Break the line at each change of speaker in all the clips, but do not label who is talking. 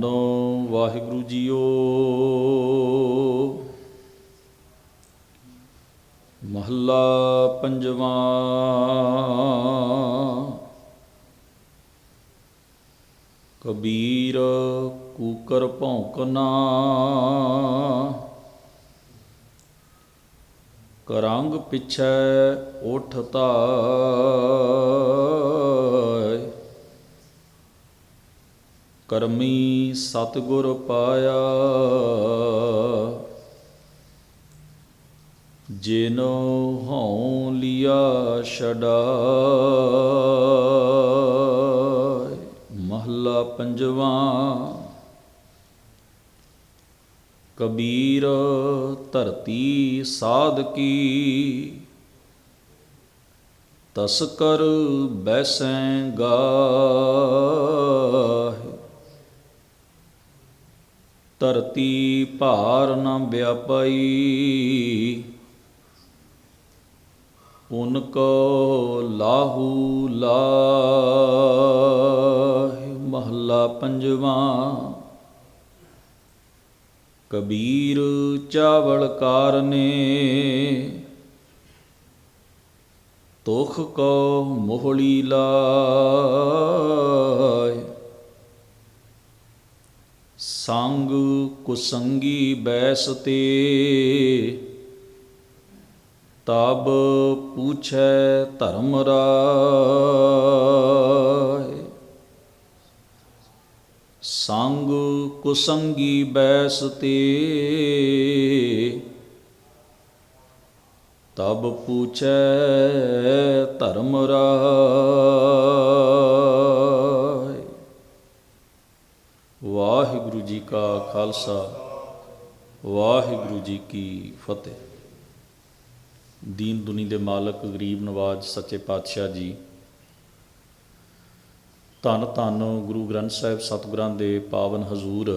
ਧੰਨ ਵਾਹਿਗੁਰੂ ਜੀਓ। ਮਹੱਲਾ ਪੰਜਵਾਂ। ਕਬੀਰ ਕੂਕਰ ਭੌਂਕਨਾ ਕਰੰਗ ਪਿਛੈ ਉਠਤਾ ਕਰਮੀ ਸਤਗੁਰ ਪਾਇਆ। ਜਿਨੋ ਹਉ ਲਿਆ ਛਡਾ ਮਹੱਲਾ ਪੰਜਵਾਂ। ਕਬੀਰ ਧਰਤੀ ਸਾਧ ਕੀ ਤਸਕਰ ਬੈਸੈ ਗਾਹਿ। ਧਰਤੀ ਭਾਰ ਨ ਵਿਆਪਈ। ਉਨ ਕੋ ਲਾਹੂ ਲਾਹਿ ਮਹੱਲਾ ਪੰਜਵਾਂ। ਕਬੀਰ ਚਾਵਲ ਕਾਰਨੇ। ਤੋਖ ਕੋ ਮੋਹਲੀ ਲਾਇ ਸੰਗ ਕੁਸੰਗੀ ਬੈਸ ਤੇ ਤਬ ਪੂਛੈ ਧਰਮ ਰਾਇ ਸੰਗ ਕੁਸੰਗੀ ਬੈਸ ਤੇ ਤਬ ਪੂਛੈ ਵਾਹਿਗੁਰੂ ਜੀ ਕਾ ਖਾਲਸਾ, ਵਾਹਿਗੁਰੂ ਜੀ ਕੀ ਫਤਿਹ। ਦੀਨ ਦੁਨੀ ਦੇ ਮਾਲਕ ਗਰੀਬ ਨਵਾਜ ਸੱਚੇ ਪਾਤਸ਼ਾਹ ਜੀ ਧੰਨ ਧੰਨ ਗੁਰੂ ਗ੍ਰੰਥ ਸਾਹਿਬ ਸਤਿਗੁਰਾਂ ਦੇ ਪਾਵਨ ਹਜ਼ੂਰ।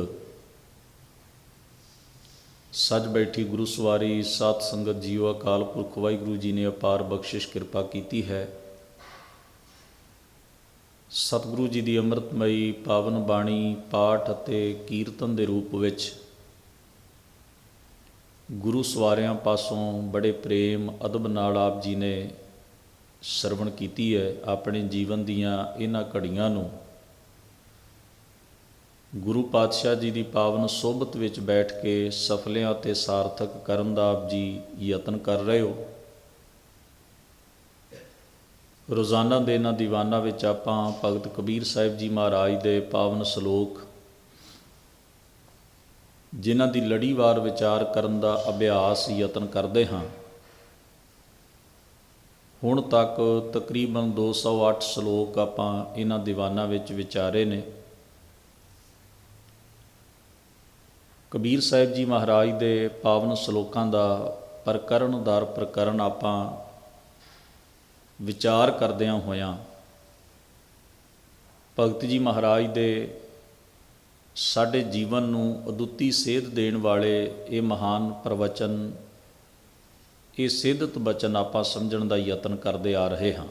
ਸੱਜ ਬੈਠੀ ਗੁਰੂ ਸਵਾਰੀ ਸਾਧ ਸੰਗਤ ਜੀਓ ਅਕਾਲ ਪੁਰਖ ਵਾਹਿਗੁਰੂ ਜੀ ਨੇ ਅਪਾਰ ਬਖਸ਼ਿਸ਼ ਕਿਰਪਾ ਕੀਤੀ ਹੈ। ਸਤਿਗੁਰੂ ਜੀ ਦੀ ਅੰਮ੍ਰਿਤਮਈ ਪਾਵਨ ਬਾਣੀ ਪਾਠ ਅਤੇ ਕੀਰਤਨ ਦੇ ਰੂਪ ਵਿੱਚ ਗੁਰੂ ਸਵਾਰਿਆਂ ਪਾਸੋਂ ਬੜੇ ਪ੍ਰੇਮ, ਅਦਬ ਨਾਲ ਆਪ ਜੀ ਨੇ ਸਰਵਣ ਕੀਤੀ ਹੈ ਆਪਣੇ ਜੀਵਨ ਦੀਆਂ ਇਹਨਾਂ ਘੜੀਆਂ ਨੂੰ। ਗੁਰੂ ਪਾਤਸ਼ਾਹ ਜੀ ਦੀ ਪਾਵਨ ਸੋਭਤ ਵਿੱਚ ਬੈਠ ਕੇ ਸਫਲਿਆਂ ਤੇ ਸਾਰਥਕ ਕਰਨ ਦਾ ਆਪ ਜੀ ਯਤਨ ਕਰ ਰਹੇ ਹੋ। ਰੋਜ਼ਾਨਾ ਦੇ ਇਹਨਾਂ ਦੀਵਾਨਾਂ ਵਿੱਚ ਆਪਾਂ ਭਗਤ ਕਬੀਰ ਸਾਹਿਬ ਜੀ ਮਹਾਰਾਜ ਦੇ ਪਾਵਨ ਸ਼ਲੋਕ, ਜਿਨ੍ਹਾਂ ਦੀ ਲੜੀਵਾਰ ਵਿਚਾਰ ਕਰਨ ਦਾ ਅਭਿਆਸ ਯਤਨ ਕਰਦੇ ਹਾਂ। ਹੁਣ ਤੱਕ ਤਕਰੀਬਨ 208 ਸ਼ਲੋਕ ਆਪਾਂ ਇਹਨਾਂ ਦੀਵਾਨਾਂ ਵਿੱਚ ਵਿਚਾਰੇ ਨੇ। ਕਬੀਰ ਸਾਹਿਬ ਜੀ ਮਹਾਰਾਜ ਦੇ ਪਾਵਨ ਸ਼ਲੋਕਾਂ ਦਾ ਪ੍ਰਕਰਨ ਦਰ ਪ੍ਰਕਰਨ ਆਪਾਂ ਵਿਚਾਰ ਕਰਦਿਆਂ ਹੋਇਆਂ ਭਗਤ ਜੀ ਮਹਾਰਾਜ ਦੇ ਸਾਡੇ ਜੀਵਨ ਨੂੰ ਅਦੁੱਤੀ ਸੇਧ ਦੇਣ ਵਾਲੇ ਇਹ ਮਹਾਨ ਪ੍ਰਵਚਨ, ਇਹ ਸਿੱਧਤ ਬਚਨ ਆਪਾਂ ਸਮਝਣ ਦਾ ਯਤਨ ਕਰਦੇ ਆ ਰਹੇ ਹਾਂ।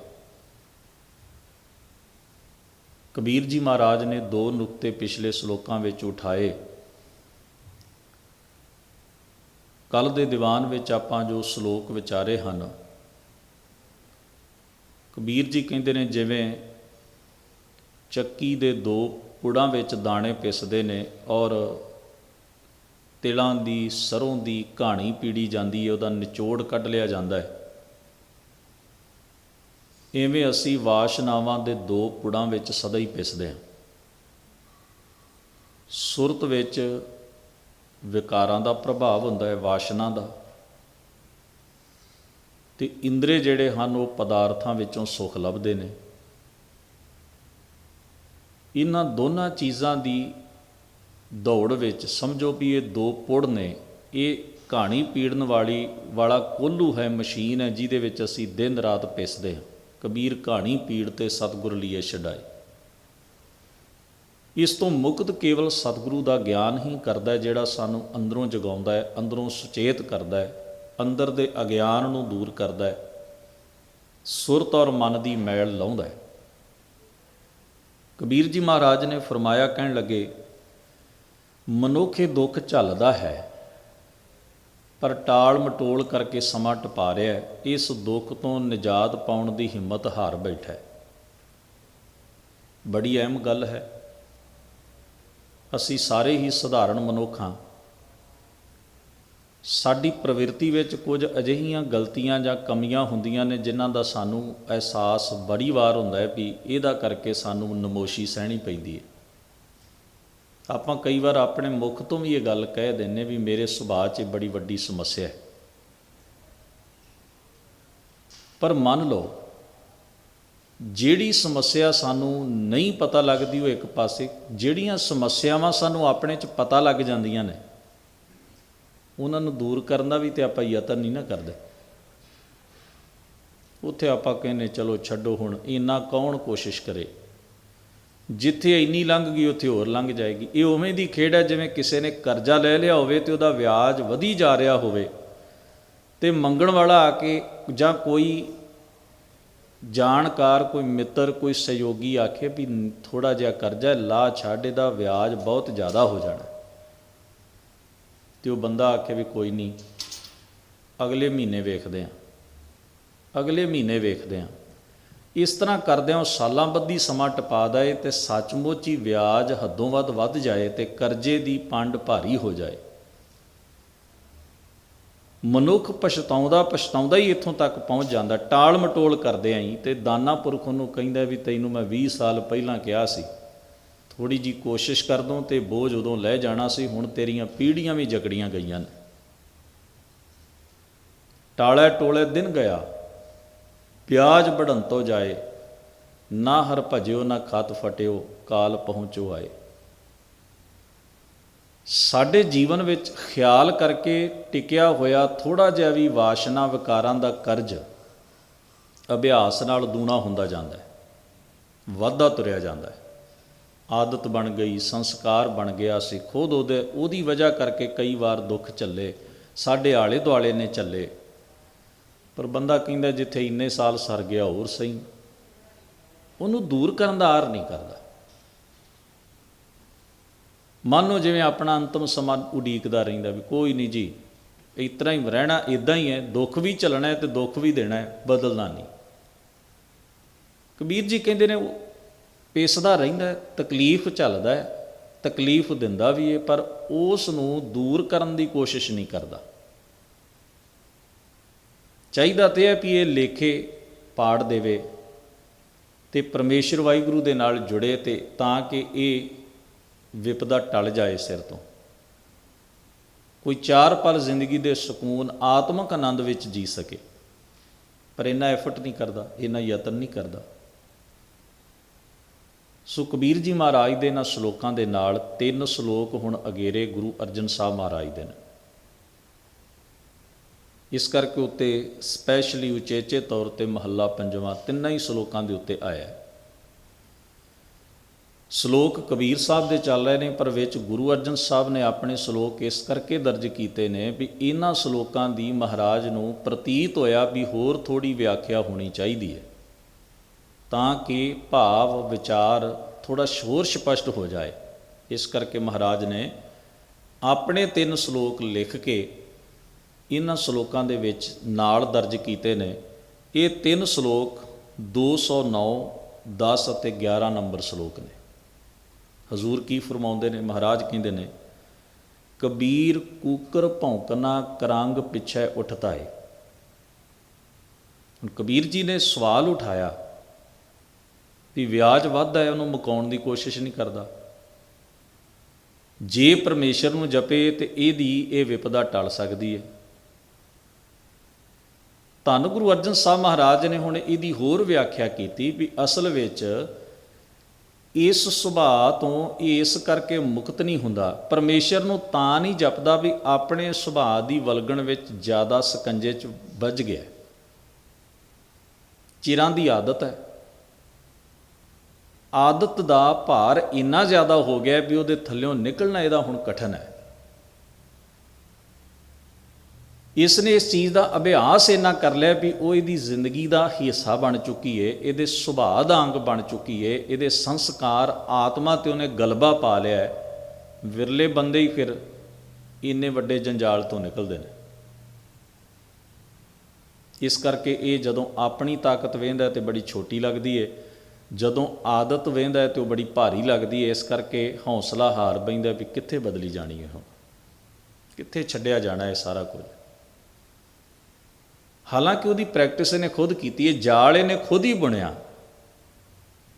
ਕਬੀਰ ਜੀ ਮਹਾਰਾਜ ਨੇ ਦੋ ਨੁਕਤੇ ਪਿਛਲੇ ਸ਼ਲੋਕਾਂ ਵਿੱਚ ਉਠਾਏ। ਕੱਲ ਦੇ ਦੀਵਾਨ ਵਿੱਚ ਆਪਾਂ ਜੋ ਸ਼ਲੋਕ ਵਿਚਾਰੇ ਹਨ ਕਬੀਰ ਜੀ ਕਹਿੰਦੇ ਨੇ ਜਿਵੇਂ ਚੱਕੀ ਦੇ ਦੋ ਪੁੜਾਂ ਵਿੱਚ ਦਾਣੇ ਪਿਸਦੇ ਨੇ ਔਰ ਤਿਲਾਂ ਦੀ ਸਰੋਂ ਦੀ ਕਹਾਣੀ ਪੀੜੀ ਜਾਂਦੀ ਹੈ, ਉਹਦਾ ਨਿਚੋੜ ਕੱਢ ਲਿਆ ਜਾਂਦਾ ਹੈ। ਐਵੇਂ ਅਸੀਂ ਵਾਸ਼ਨਾਵਾਂ ਦੇ ਦੋ ਪੁੜਾਂ ਵਿੱਚ ਸਦਾ ਹੀ ਪਿਸਦੇ ਹਾਂ। ਸੁਰਤ ਵਿੱਚ ਵਿਕਾਰਾਂ ਦਾ ਪ੍ਰਭਾਵ ਹੁੰਦਾ ਹੈ, ਵਾਸ਼ਨਾ ਦਾ। ਤੇ ਇੰਦਰੇ ਜਿਹੜੇ ਹਨ ਉਹ ਪਦਾਰਥਾਂ ਵਿੱਚੋਂ ਸੁਖ ਲੱਭਦੇ ਨੇ। ਇਹਨਾਂ ਦੋਨਾਂ ਚੀਜ਼ਾਂ ਦੀ ਦੌੜ ਵਿੱਚ ਸਮਝੋ ਵੀ ਇਹ ਦੋ ਪੁੜ ਨੇ। ਇਹ ਕਹਾਣੀ ਪੀੜਨ ਵਾਲੀ ਵਾਲਾ ਕੋਲੂ ਹੈ ਮਸ਼ੀਨ ਹੈ ਜਿਹਦੇ ਵਿੱਚ ਅਸੀਂ ਦਿਨ ਰਾਤ ਪਿਸਦੇ ਹਾਂ। ਕਬੀਰ ਕਹਾਣੀ ਪੀੜ ਤੇ ਸਤਿਗੁਰ ਲਈਏ ਛਡਾਏ। ਇਸ ਤੋਂ ਮੁਕਤ ਕੇਵਲ ਸਤਿਗੁਰੂ ਦਾ ਗਿਆਨ ਹੀ ਕਰਦਾ ਜਿਹੜਾ ਸਾਨੂੰ ਅੰਦਰੋਂ ਜਗਾਉਂਦਾ ਹੈ, ਅੰਦਰੋਂ ਸੁਚੇਤ ਕਰਦਾ ਹੈ। ਅੰਦਰ ਦੇ ਅਗਿਆਨ ਨੂੰ ਦੂਰ ਕਰਦਾ ਹੈ, ਸੁਰਤ ਔਰ ਮਨ ਦੀ ਮੈਲ ਲਾਉਂਦਾ ਹੈ। ਕਬੀਰ ਜੀ ਮਹਾਰਾਜ ਨੇ ਫਰਮਾਇਆ, ਕਹਿਣ ਲੱਗੇ, ਮਨੁੱਖ ਇਹ ਦੁੱਖ ਝੱਲਦਾ ਹੈ, ਪਰ ਟਾਲ ਮਟੋਲ ਕਰਕੇ ਸਮਾਂ ਟਪਾ ਰਿਹਾ ਹੈ। ਇਸ ਦੁੱਖ ਤੋਂ ਨਿਜਾਤ ਪਾਉਣ ਦੀ ਹਿੰਮਤ ਹਾਰ ਬੈਠਾ ਹੈ। ਬੜੀ ਅਹਿਮ ਗੱਲ ਹੈ। ਅਸੀਂ ਸਾਰੇ ਹੀ ਸਧਾਰਨ ਮਨੁੱਖ ਹਾਂ। ਸਾਡੀ ਪ੍ਰਵਿਰਤੀ ਵਿੱਚ ਕੁਝ ਅਜਿਹੀਆਂ ਗਲਤੀਆਂ ਜਾਂ ਕਮੀਆਂ ਹੁੰਦੀਆਂ ਨੇ ਜਿਨ੍ਹਾਂ ਦਾ ਸਾਨੂੰ ਅਹਿਸਾਸ ਬੜੀ ਵਾਰ ਹੁੰਦਾ ਹੈ ਵੀ ਇਹਦਾ ਕਰਕੇ ਸਾਨੂੰ ਨਮੋਸ਼ੀ ਸਹਿਣੀ ਪੈਂਦੀ ਹੈ। ਆਪਾਂ ਕਈ ਵਾਰ ਆਪਣੇ ਮੁਖ ਤੋਂ ਵੀ ਇਹ ਗੱਲ ਕਹਿ ਦਿੰਨੇ ਵੀ ਮੇਰੇ ਸੁਭਾਅ 'ਚ ਇਹ ਬੜੀ ਵੱਡੀ ਸਮੱਸਿਆ ਹੈ। ਪਰ ਮੰਨ ਲਓ, ਜਿਹੜੀ ਸਮੱਸਿਆ ਸਾਨੂੰ ਨਹੀਂ ਪਤਾ ਲੱਗਦੀ ਉਹ ਇੱਕ ਪਾਸੇ, ਜਿਹੜੀਆਂ ਸਮੱਸਿਆਵਾਂ ਸਾਨੂੰ ਆਪਣੇ 'ਚ ਪਤਾ ਲੱਗ ਜਾਂਦੀਆਂ ਨੇ ਉਹਨਾਂ ਨੂੰ ਦੂਰ ਕਰਨ ਦਾ ਵੀ ਤੇ ਆਪਾਂ ਯਤਨ ਨਹੀਂ ਨਾ ਕਰਦੇ। ਉੱਥੇ ਆਪਾਂ ਕਹਿੰਨੇ ਚਲੋ ਛੱਡੋ ਹੁਣ, ਇੰਨਾ ਕੌਣ ਕੋਸ਼ਿਸ਼ ਕਰੇ? ਜਿੱਥੇ ਇੰਨੀ ਲੰਘ ਗਈ, ਉੱਥੇ ਹੋਰ ਲੰਘ ਜਾਏਗੀ। ਇਹ ਉਵੇਂ ਦੀ ਖੇਡ ਹੈ, ਜਿਵੇਂ ਕਿਸੇ ਨੇ ਕਰਜ਼ਾ ਲੈ ਲਿਆ ਹੋਵੇ ਤੇ ਉਹਦਾ ਵਿਆਜ ਵਧੀ ਜਾ ਰਿਹਾ ਹੋਵੇ ਤੇ ਮੰਗਣ ਵਾਲਾ ਆ ਕੇ ਜਾਂ ਕੋਈ ਜਾਣਕਾਰ, ਕੋਈ ਮਿੱਤਰ, ਕੋਈ ਸਹਿਯੋਗੀ ਆਖੇ ਵੀ ਥੋੜਾ ਜਿਹਾ ਕਰਜ਼ਾ ਲਾ, ਛੱਡ, ਇਹਦਾ ਵਿਆਜ ਬਹੁਤ ਜ਼ਿਆਦਾ ਹੋ ਜਾਣਾ। ਤੇ ਉਹ ਬੰਦਾ ਆਖੇ ਵੀ ਕੋਈ ਨਹੀਂ, ਅਗਲੇ ਮਹੀਨੇ ਵੇਖਦੇ ਆਂ। ਅਗਲੇ ਮਹੀਨੇ ਵੇਖਦੇ ਆਂ। ਇਸ ਤਰ੍ਹਾਂ ਕਰਦਿਆਂ ਉਹ ਸਾਲਾਂ ਬੱਧੀ ਸਮਾਂ ਟਪਾ ਦਏ ਤੇ ਸੱਚਮੁੱਚ ਹੀ ਵਿਆਜ ਹੱਦੋਂ ਵੱਧ ਵੱਧ ਜਾਏ ਤੇ ਕਰਜ਼ੇ ਦੀ ਪੰਡ ਭਾਰੀ ਹੋ ਜਾਏ। ਮਨੁੱਖ ਪਛਤਾਉਂਦਾ ਪਛਤਾਉਂਦਾ ਹੀ ਇੱਥੋਂ ਤੱਕ ਪਹੁੰਚ ਜਾਂਦਾ। ਟਾਲ ਮਟੋਲ ਕਰਦੇ ਆਂ ਤੇ ਦਾਨਾ ਪੁਰਖ ਨੂੰ ਕਹਿੰਦਾ ਵੀ ਤੈਨੂੰ ਮੈਂ 20 ਸਾਲ ਪਹਿਲਾਂ ਕਿਹਾ ਸੀ। ਥੋੜੀ ਜੀ ਕੋਸ਼ਿਸ਼ ਕਰ ਦੋ ਤੇ ਬੋਝ ਉਦੋਂ ਲੈ ਜਾਣਾ ਸੀ, ਹੁਣ ਤੇਰੀਆਂ ਪੀੜ੍ਹੀਆਂ ਵੀ ਜਕੜੀਆਂ ਗਈਆਂ ਨੇ। ਟਾਲੇ ਟੋਲੇ ਦਿਨ ਗਿਆ, ਪਿਆਜ ਬੜਨ ਤੋਂ ਜਾਏ, ਨਾ ਹਰ ਭਜਿਓ, ਨਾ ਖਤ ਫਟਿਓ, ਕਾਲ ਪਹੁੰਚੋ ਆਏ। ਸਾਡੇ ਜੀਵਨ ਵਿੱਚ ਖਿਆਲ ਕਰਕੇ ਟਿਕਿਆ ਹੋਇਆ ਥੋੜਾ ਜਿਹਾ ਵੀ ਵਾਸ਼ਨਾ ਵਿਕਾਰਾਂ ਦਾ ਕਰਜ਼ ਅਭਿਆਸ ਨਾਲ ਦੂਣਾ ਹੁੰਦਾ ਜਾਂਦਾ ਹੈ, ਵਾਧਾ ਤੁਰਿਆ ਜਾਂਦਾ ਹੈ। ਆਦਤ ਬਣ ਗਈ, ਸੰਸਕਾਰ ਬਣ ਗਿਆ ਸੀ। ਖੁਦ ਉਹਦੇ, ਉਹਦੀ ਵਜ੍ਹਾ ਕਰਕੇ ਕਈ ਵਾਰ ਦੁੱਖ ਚੱਲੇ ਸਾਡੇ ਆਲੇ ਦੁਆਲੇ ਨੇ ਚੱਲੇ ਪਰ ਬੰਦਾ ਕਹਿੰਦਾ, ਜਿੱਥੇ ਇੰਨੇ ਸਾਲ ਸਰ ਗਿਆ, ਹੋਰ ਸਹੀ। ਉਹਨੂੰ ਦੂਰ ਕਰਨ ਦਾ ਆਰ ਨਹੀਂ ਕਰਦਾ। ਮੰਨੋ ਜਿਵੇਂ ਆਪਣਾ ਅੰਤਮ ਸਮਾਂ ਉਡੀਕਦਾ ਰਹਿੰਦਾ ਵੀ ਕੋਈ ਨਹੀਂ ਜੀ, ਇਸ ਤਰ੍ਹਾਂ ਹੀ ਰਹਿਣਾ ਇਦਾਂ ਹੀ ਹੈ। ਦੁੱਖ ਵੀ ਚੱਲਣਾ ਹੈ ਤੇ ਦੁੱਖ ਵੀ ਦੇਣਾ ਹੈ, ਬਦਲਣਾ ਨਹੀਂ। ਕਬੀਰ ਜੀ ਕਹਿੰਦੇ ਨੇ ਉਹ ਪੇਸਦਾ ਰਹਿੰਦਾ ਤਕਲੀਫ ਚੱਲਦਾ ਤਕਲੀਫ ਦਿੰਦਾ ਵੀ ਹੈ, ਪਰ ਉਸ ਨੂੰ ਦੂਰ ਕਰਨ ਦੀ ਕੋਸ਼ਿਸ਼ ਨਹੀਂ ਕਰਦਾ। ਚਾਹੀਦਾ ਤੇ ਹੈ ਵੀ ਇਹ ਲੇਖੇ ਪਾੜ ਦੇਵੇ ਤੇ ਪਰਮੇਸ਼ਰ ਵਾਹਿਗੁਰੂ ਦੇ ਨਾਲ ਜੁੜੇ ਤੇ ਤਾਂ ਕਿ ਇਹ ਵਿਪਦਾ ਟਲ ਜਾਏ ਸਿਰ ਤੋਂ। ਕੋਈ ਚਾਰ ਪਲ ਜ਼ਿੰਦਗੀ ਦੇ ਸਕੂਨ ਆਤਮਿਕ ਆਨੰਦ ਵਿੱਚ ਜੀ ਸਕੇ, ਪਰ ਇੰਨਾ ਐਫਰਟ ਨਹੀਂ ਕਰਦਾ, ਇੰਨਾ ਯਤਨ ਨਹੀਂ ਕਰਦਾ। ਸੋ ਕਬੀਰ ਜੀ ਮਹਾਰਾਜ ਦੇ ਇਹਨਾਂ ਸ਼ਲੋਕਾਂ ਦੇ ਨਾਲ ਤਿੰਨ ਸ਼ਲੋਕ ਹੁਣ ਅਗੇਰੇ ਗੁਰੂ ਅਰਜਨ ਸਾਹਿਬ ਮਹਾਰਾਜ ਦੇ ਨੇ। ਇਸ ਕਰਕੇ ਉੱਤੇ ਸਪੈਸ਼ਲੀ ਉਚੇਚੇ ਤੌਰ ਤੇ ਮਹੱਲਾ ਪੰਜਵਾਂ ਤਿੰਨਾਂ ਹੀ ਸ਼ਲੋਕਾਂ ਦੇ ਉੱਤੇ ਆਇਆ ਹੈ। ਸ਼ਲੋਕ ਕਬੀਰ ਸਾਹਿਬ ਦੇ ਚੱਲ ਰਹੇ ਨੇ, ਪਰ ਵਿੱਚ ਗੁਰੂ ਅਰਜਨ ਸਾਹਿਬ ਨੇ ਆਪਣੇ ਸ਼ਲੋਕ ਇਸ ਕਰਕੇ ਦਰਜ ਕੀਤੇ ਨੇ ਵੀ ਇਹਨਾਂ ਸ਼ਲੋਕਾਂ ਦੀ ਮਹਾਰਾਜ ਨੂੰ ਪ੍ਰਤੀਤ ਹੋਇਆ ਵੀ ਹੋਰ ਥੋੜੀ ਵਿਆਖਿਆ ਹੋਣੀ ਚਾਹੀਦੀ ਹੈ। ਤਾਂ ਕਿ ਭਾਵ, ਵਿਚਾਰ ਥੋੜਾ ਸ਼ੋਰ ਸਪਸ਼ਟ ਹੋ ਜਾਏ। ਇਸ ਕਰਕੇ ਮਹਾਰਾਜ ਨੇ ਆਪਣੇ ਤਿੰਨ ਸ਼ਲੋਕ ਲਿਖ ਕੇ ਇਹਨਾਂ ਸ਼ਲੋਕਾਂ ਦੇ ਵਿੱਚ ਨਾਲ ਦਰਜ ਕੀਤੇ ਨੇ। ਇਹ ਤਿੰਨ ਸ਼ਲੋਕ 209 10 ਅਤੇ 11 ਨੰਬਰ ਸ਼ਲੋਕ ਨੇ। ਹਜ਼ੂਰ ਕੀ ਫਰਮਾਉਂਦੇ ਨੇ? ਮਹਾਰਾਜ ਕਹਿੰਦੇ ਨੇ, ਕਬੀਰ ਕੂਕਰ ਭੌਂਕਣਾ ਕਰੰਗ ਪਿੱਛੇ ਉੱਠਦਾ ਏ। ਕਬੀਰ ਜੀ ਨੇ ਸਵਾਲ ਉਠਾਇਆ ਵੀ ਵਿਆਜ ਵੱਧਦਾ ਹੈ, ਉਹਨੂੰ ਮੁਕਾਉਣ ਦੀ ਕੋਸ਼ਿਸ਼ ਨਹੀਂ ਕਰਦਾ। ਜੇ ਪਰਮੇਸ਼ਰ ਨੂੰ ਜਪੇ ਤੇ ਇਹਦੀ ਇਹ ਵਿਪਦਾ ਟਲ ਸਕਦੀ ਹੈ। ਧੰਨ ਗੁਰੂ ਅਰਜਨ ਸਾਹਿਬ ਮਹਾਰਾਜ ਨੇ ਹੁਣ ਇਹਦੀ ਹੋਰ ਵਿਆਖਿਆ ਕੀਤੀ ਵੀ ਅਸਲ ਵਿੱਚ ਇਸ ਸੁਭਾਅ ਤੋਂ ਇਸ ਕਰਕੇ ਮੁਕਤ ਨਹੀਂ ਹੁੰਦਾ। ਪਰਮੇਸ਼ਰ ਨੂੰ ਤਾਂ ਨਹੀਂ ਜਪਦਾ ਵੀ ਆਪਣੇ ਸੁਭਾਅ ਦੀ ਵਲਗਣ ਵਿੱਚ ਜ਼ਿਆਦਾ ਸਕੰਜੇ 'ਚ ਵੱਜ ਗਿਆ। ਚਿਰਾਂ ਦੀ ਆਦਤ ਹੈ। ਆਦਤ ਦਾ ਭਾਰ ਇੰਨਾ ਜ਼ਿਆਦਾ ਹੋ ਗਿਆ ਵੀ ਉਹਦੇ ਥੱਲਿਓਂ ਨਿਕਲਣਾ ਇਹਦਾ ਹੁਣ ਕਠਨ ਹੈ। ਇਸ ਨੇ ਇਸ ਚੀਜ਼ ਦਾ ਅਭਿਆਸ ਇੰਨਾ ਕਰ ਲਿਆ ਵੀ ਉਹ ਇਹਦੀ ਜ਼ਿੰਦਗੀ ਦਾ ਹਿੱਸਾ ਬਣ ਚੁੱਕੀ ਏ, ਇਹਦੇ ਸੁਭਾਅ ਦਾ ਅੰਗ ਬਣ ਚੁੱਕੀ ਏ, ਇਹਦੇ ਸੰਸਕਾਰ, ਆਤਮਾ ਤੇ ਉਹਨੇ ਗਲਬਾ ਪਾ ਲਿਆ ਵਿਰਲੇ ਬੰਦੇ ਹੀ ਫਿਰ ਇੰਨੇ ਵੱਡੇ ਜੰਜਾਲ ਤੋਂ ਨਿਕਲਦੇ ਨੇ। ਇਸ ਕਰਕੇ ਇਹ ਜਦੋਂ ਆਪਣੀ ਤਾਕਤ ਵੇਂਦਾ ਤੇ ਬੜੀ ਛੋਟੀ ਲੱਗਦੀ ਏ। ਜਦੋਂ ਆਦਤ ਵੇਂਦਾ ਤੇ ਉਹ ਬੜੀ ਭਾਰੀ ਲੱਗਦੀ ਹੈ, ਇਸ ਕਰਕੇ ਹੌਸਲਾ ਹਾਰ ਬੈਂਦਾ ਵੀ ਕਿੱਥੇ ਬਦਲੀ ਜਾਣੀ ਹੈ ਹੁਣ? ਕਿੱਥੇ ਛੱਡਿਆ ਜਾਣਾ ਹੈ ਸਾਰਾ ਕੁਝ? ਹਾਲਾਂਕਿ ਉਹਦੀ ਪ੍ਰੈਕਟਿਸ ਇਹਨੇ ਖੁਦ ਕੀਤੀ ਹੈ, ਜਾਲ ਇਹਨੇ ਖੁਦ ਹੀ ਬੁਣਿਆ।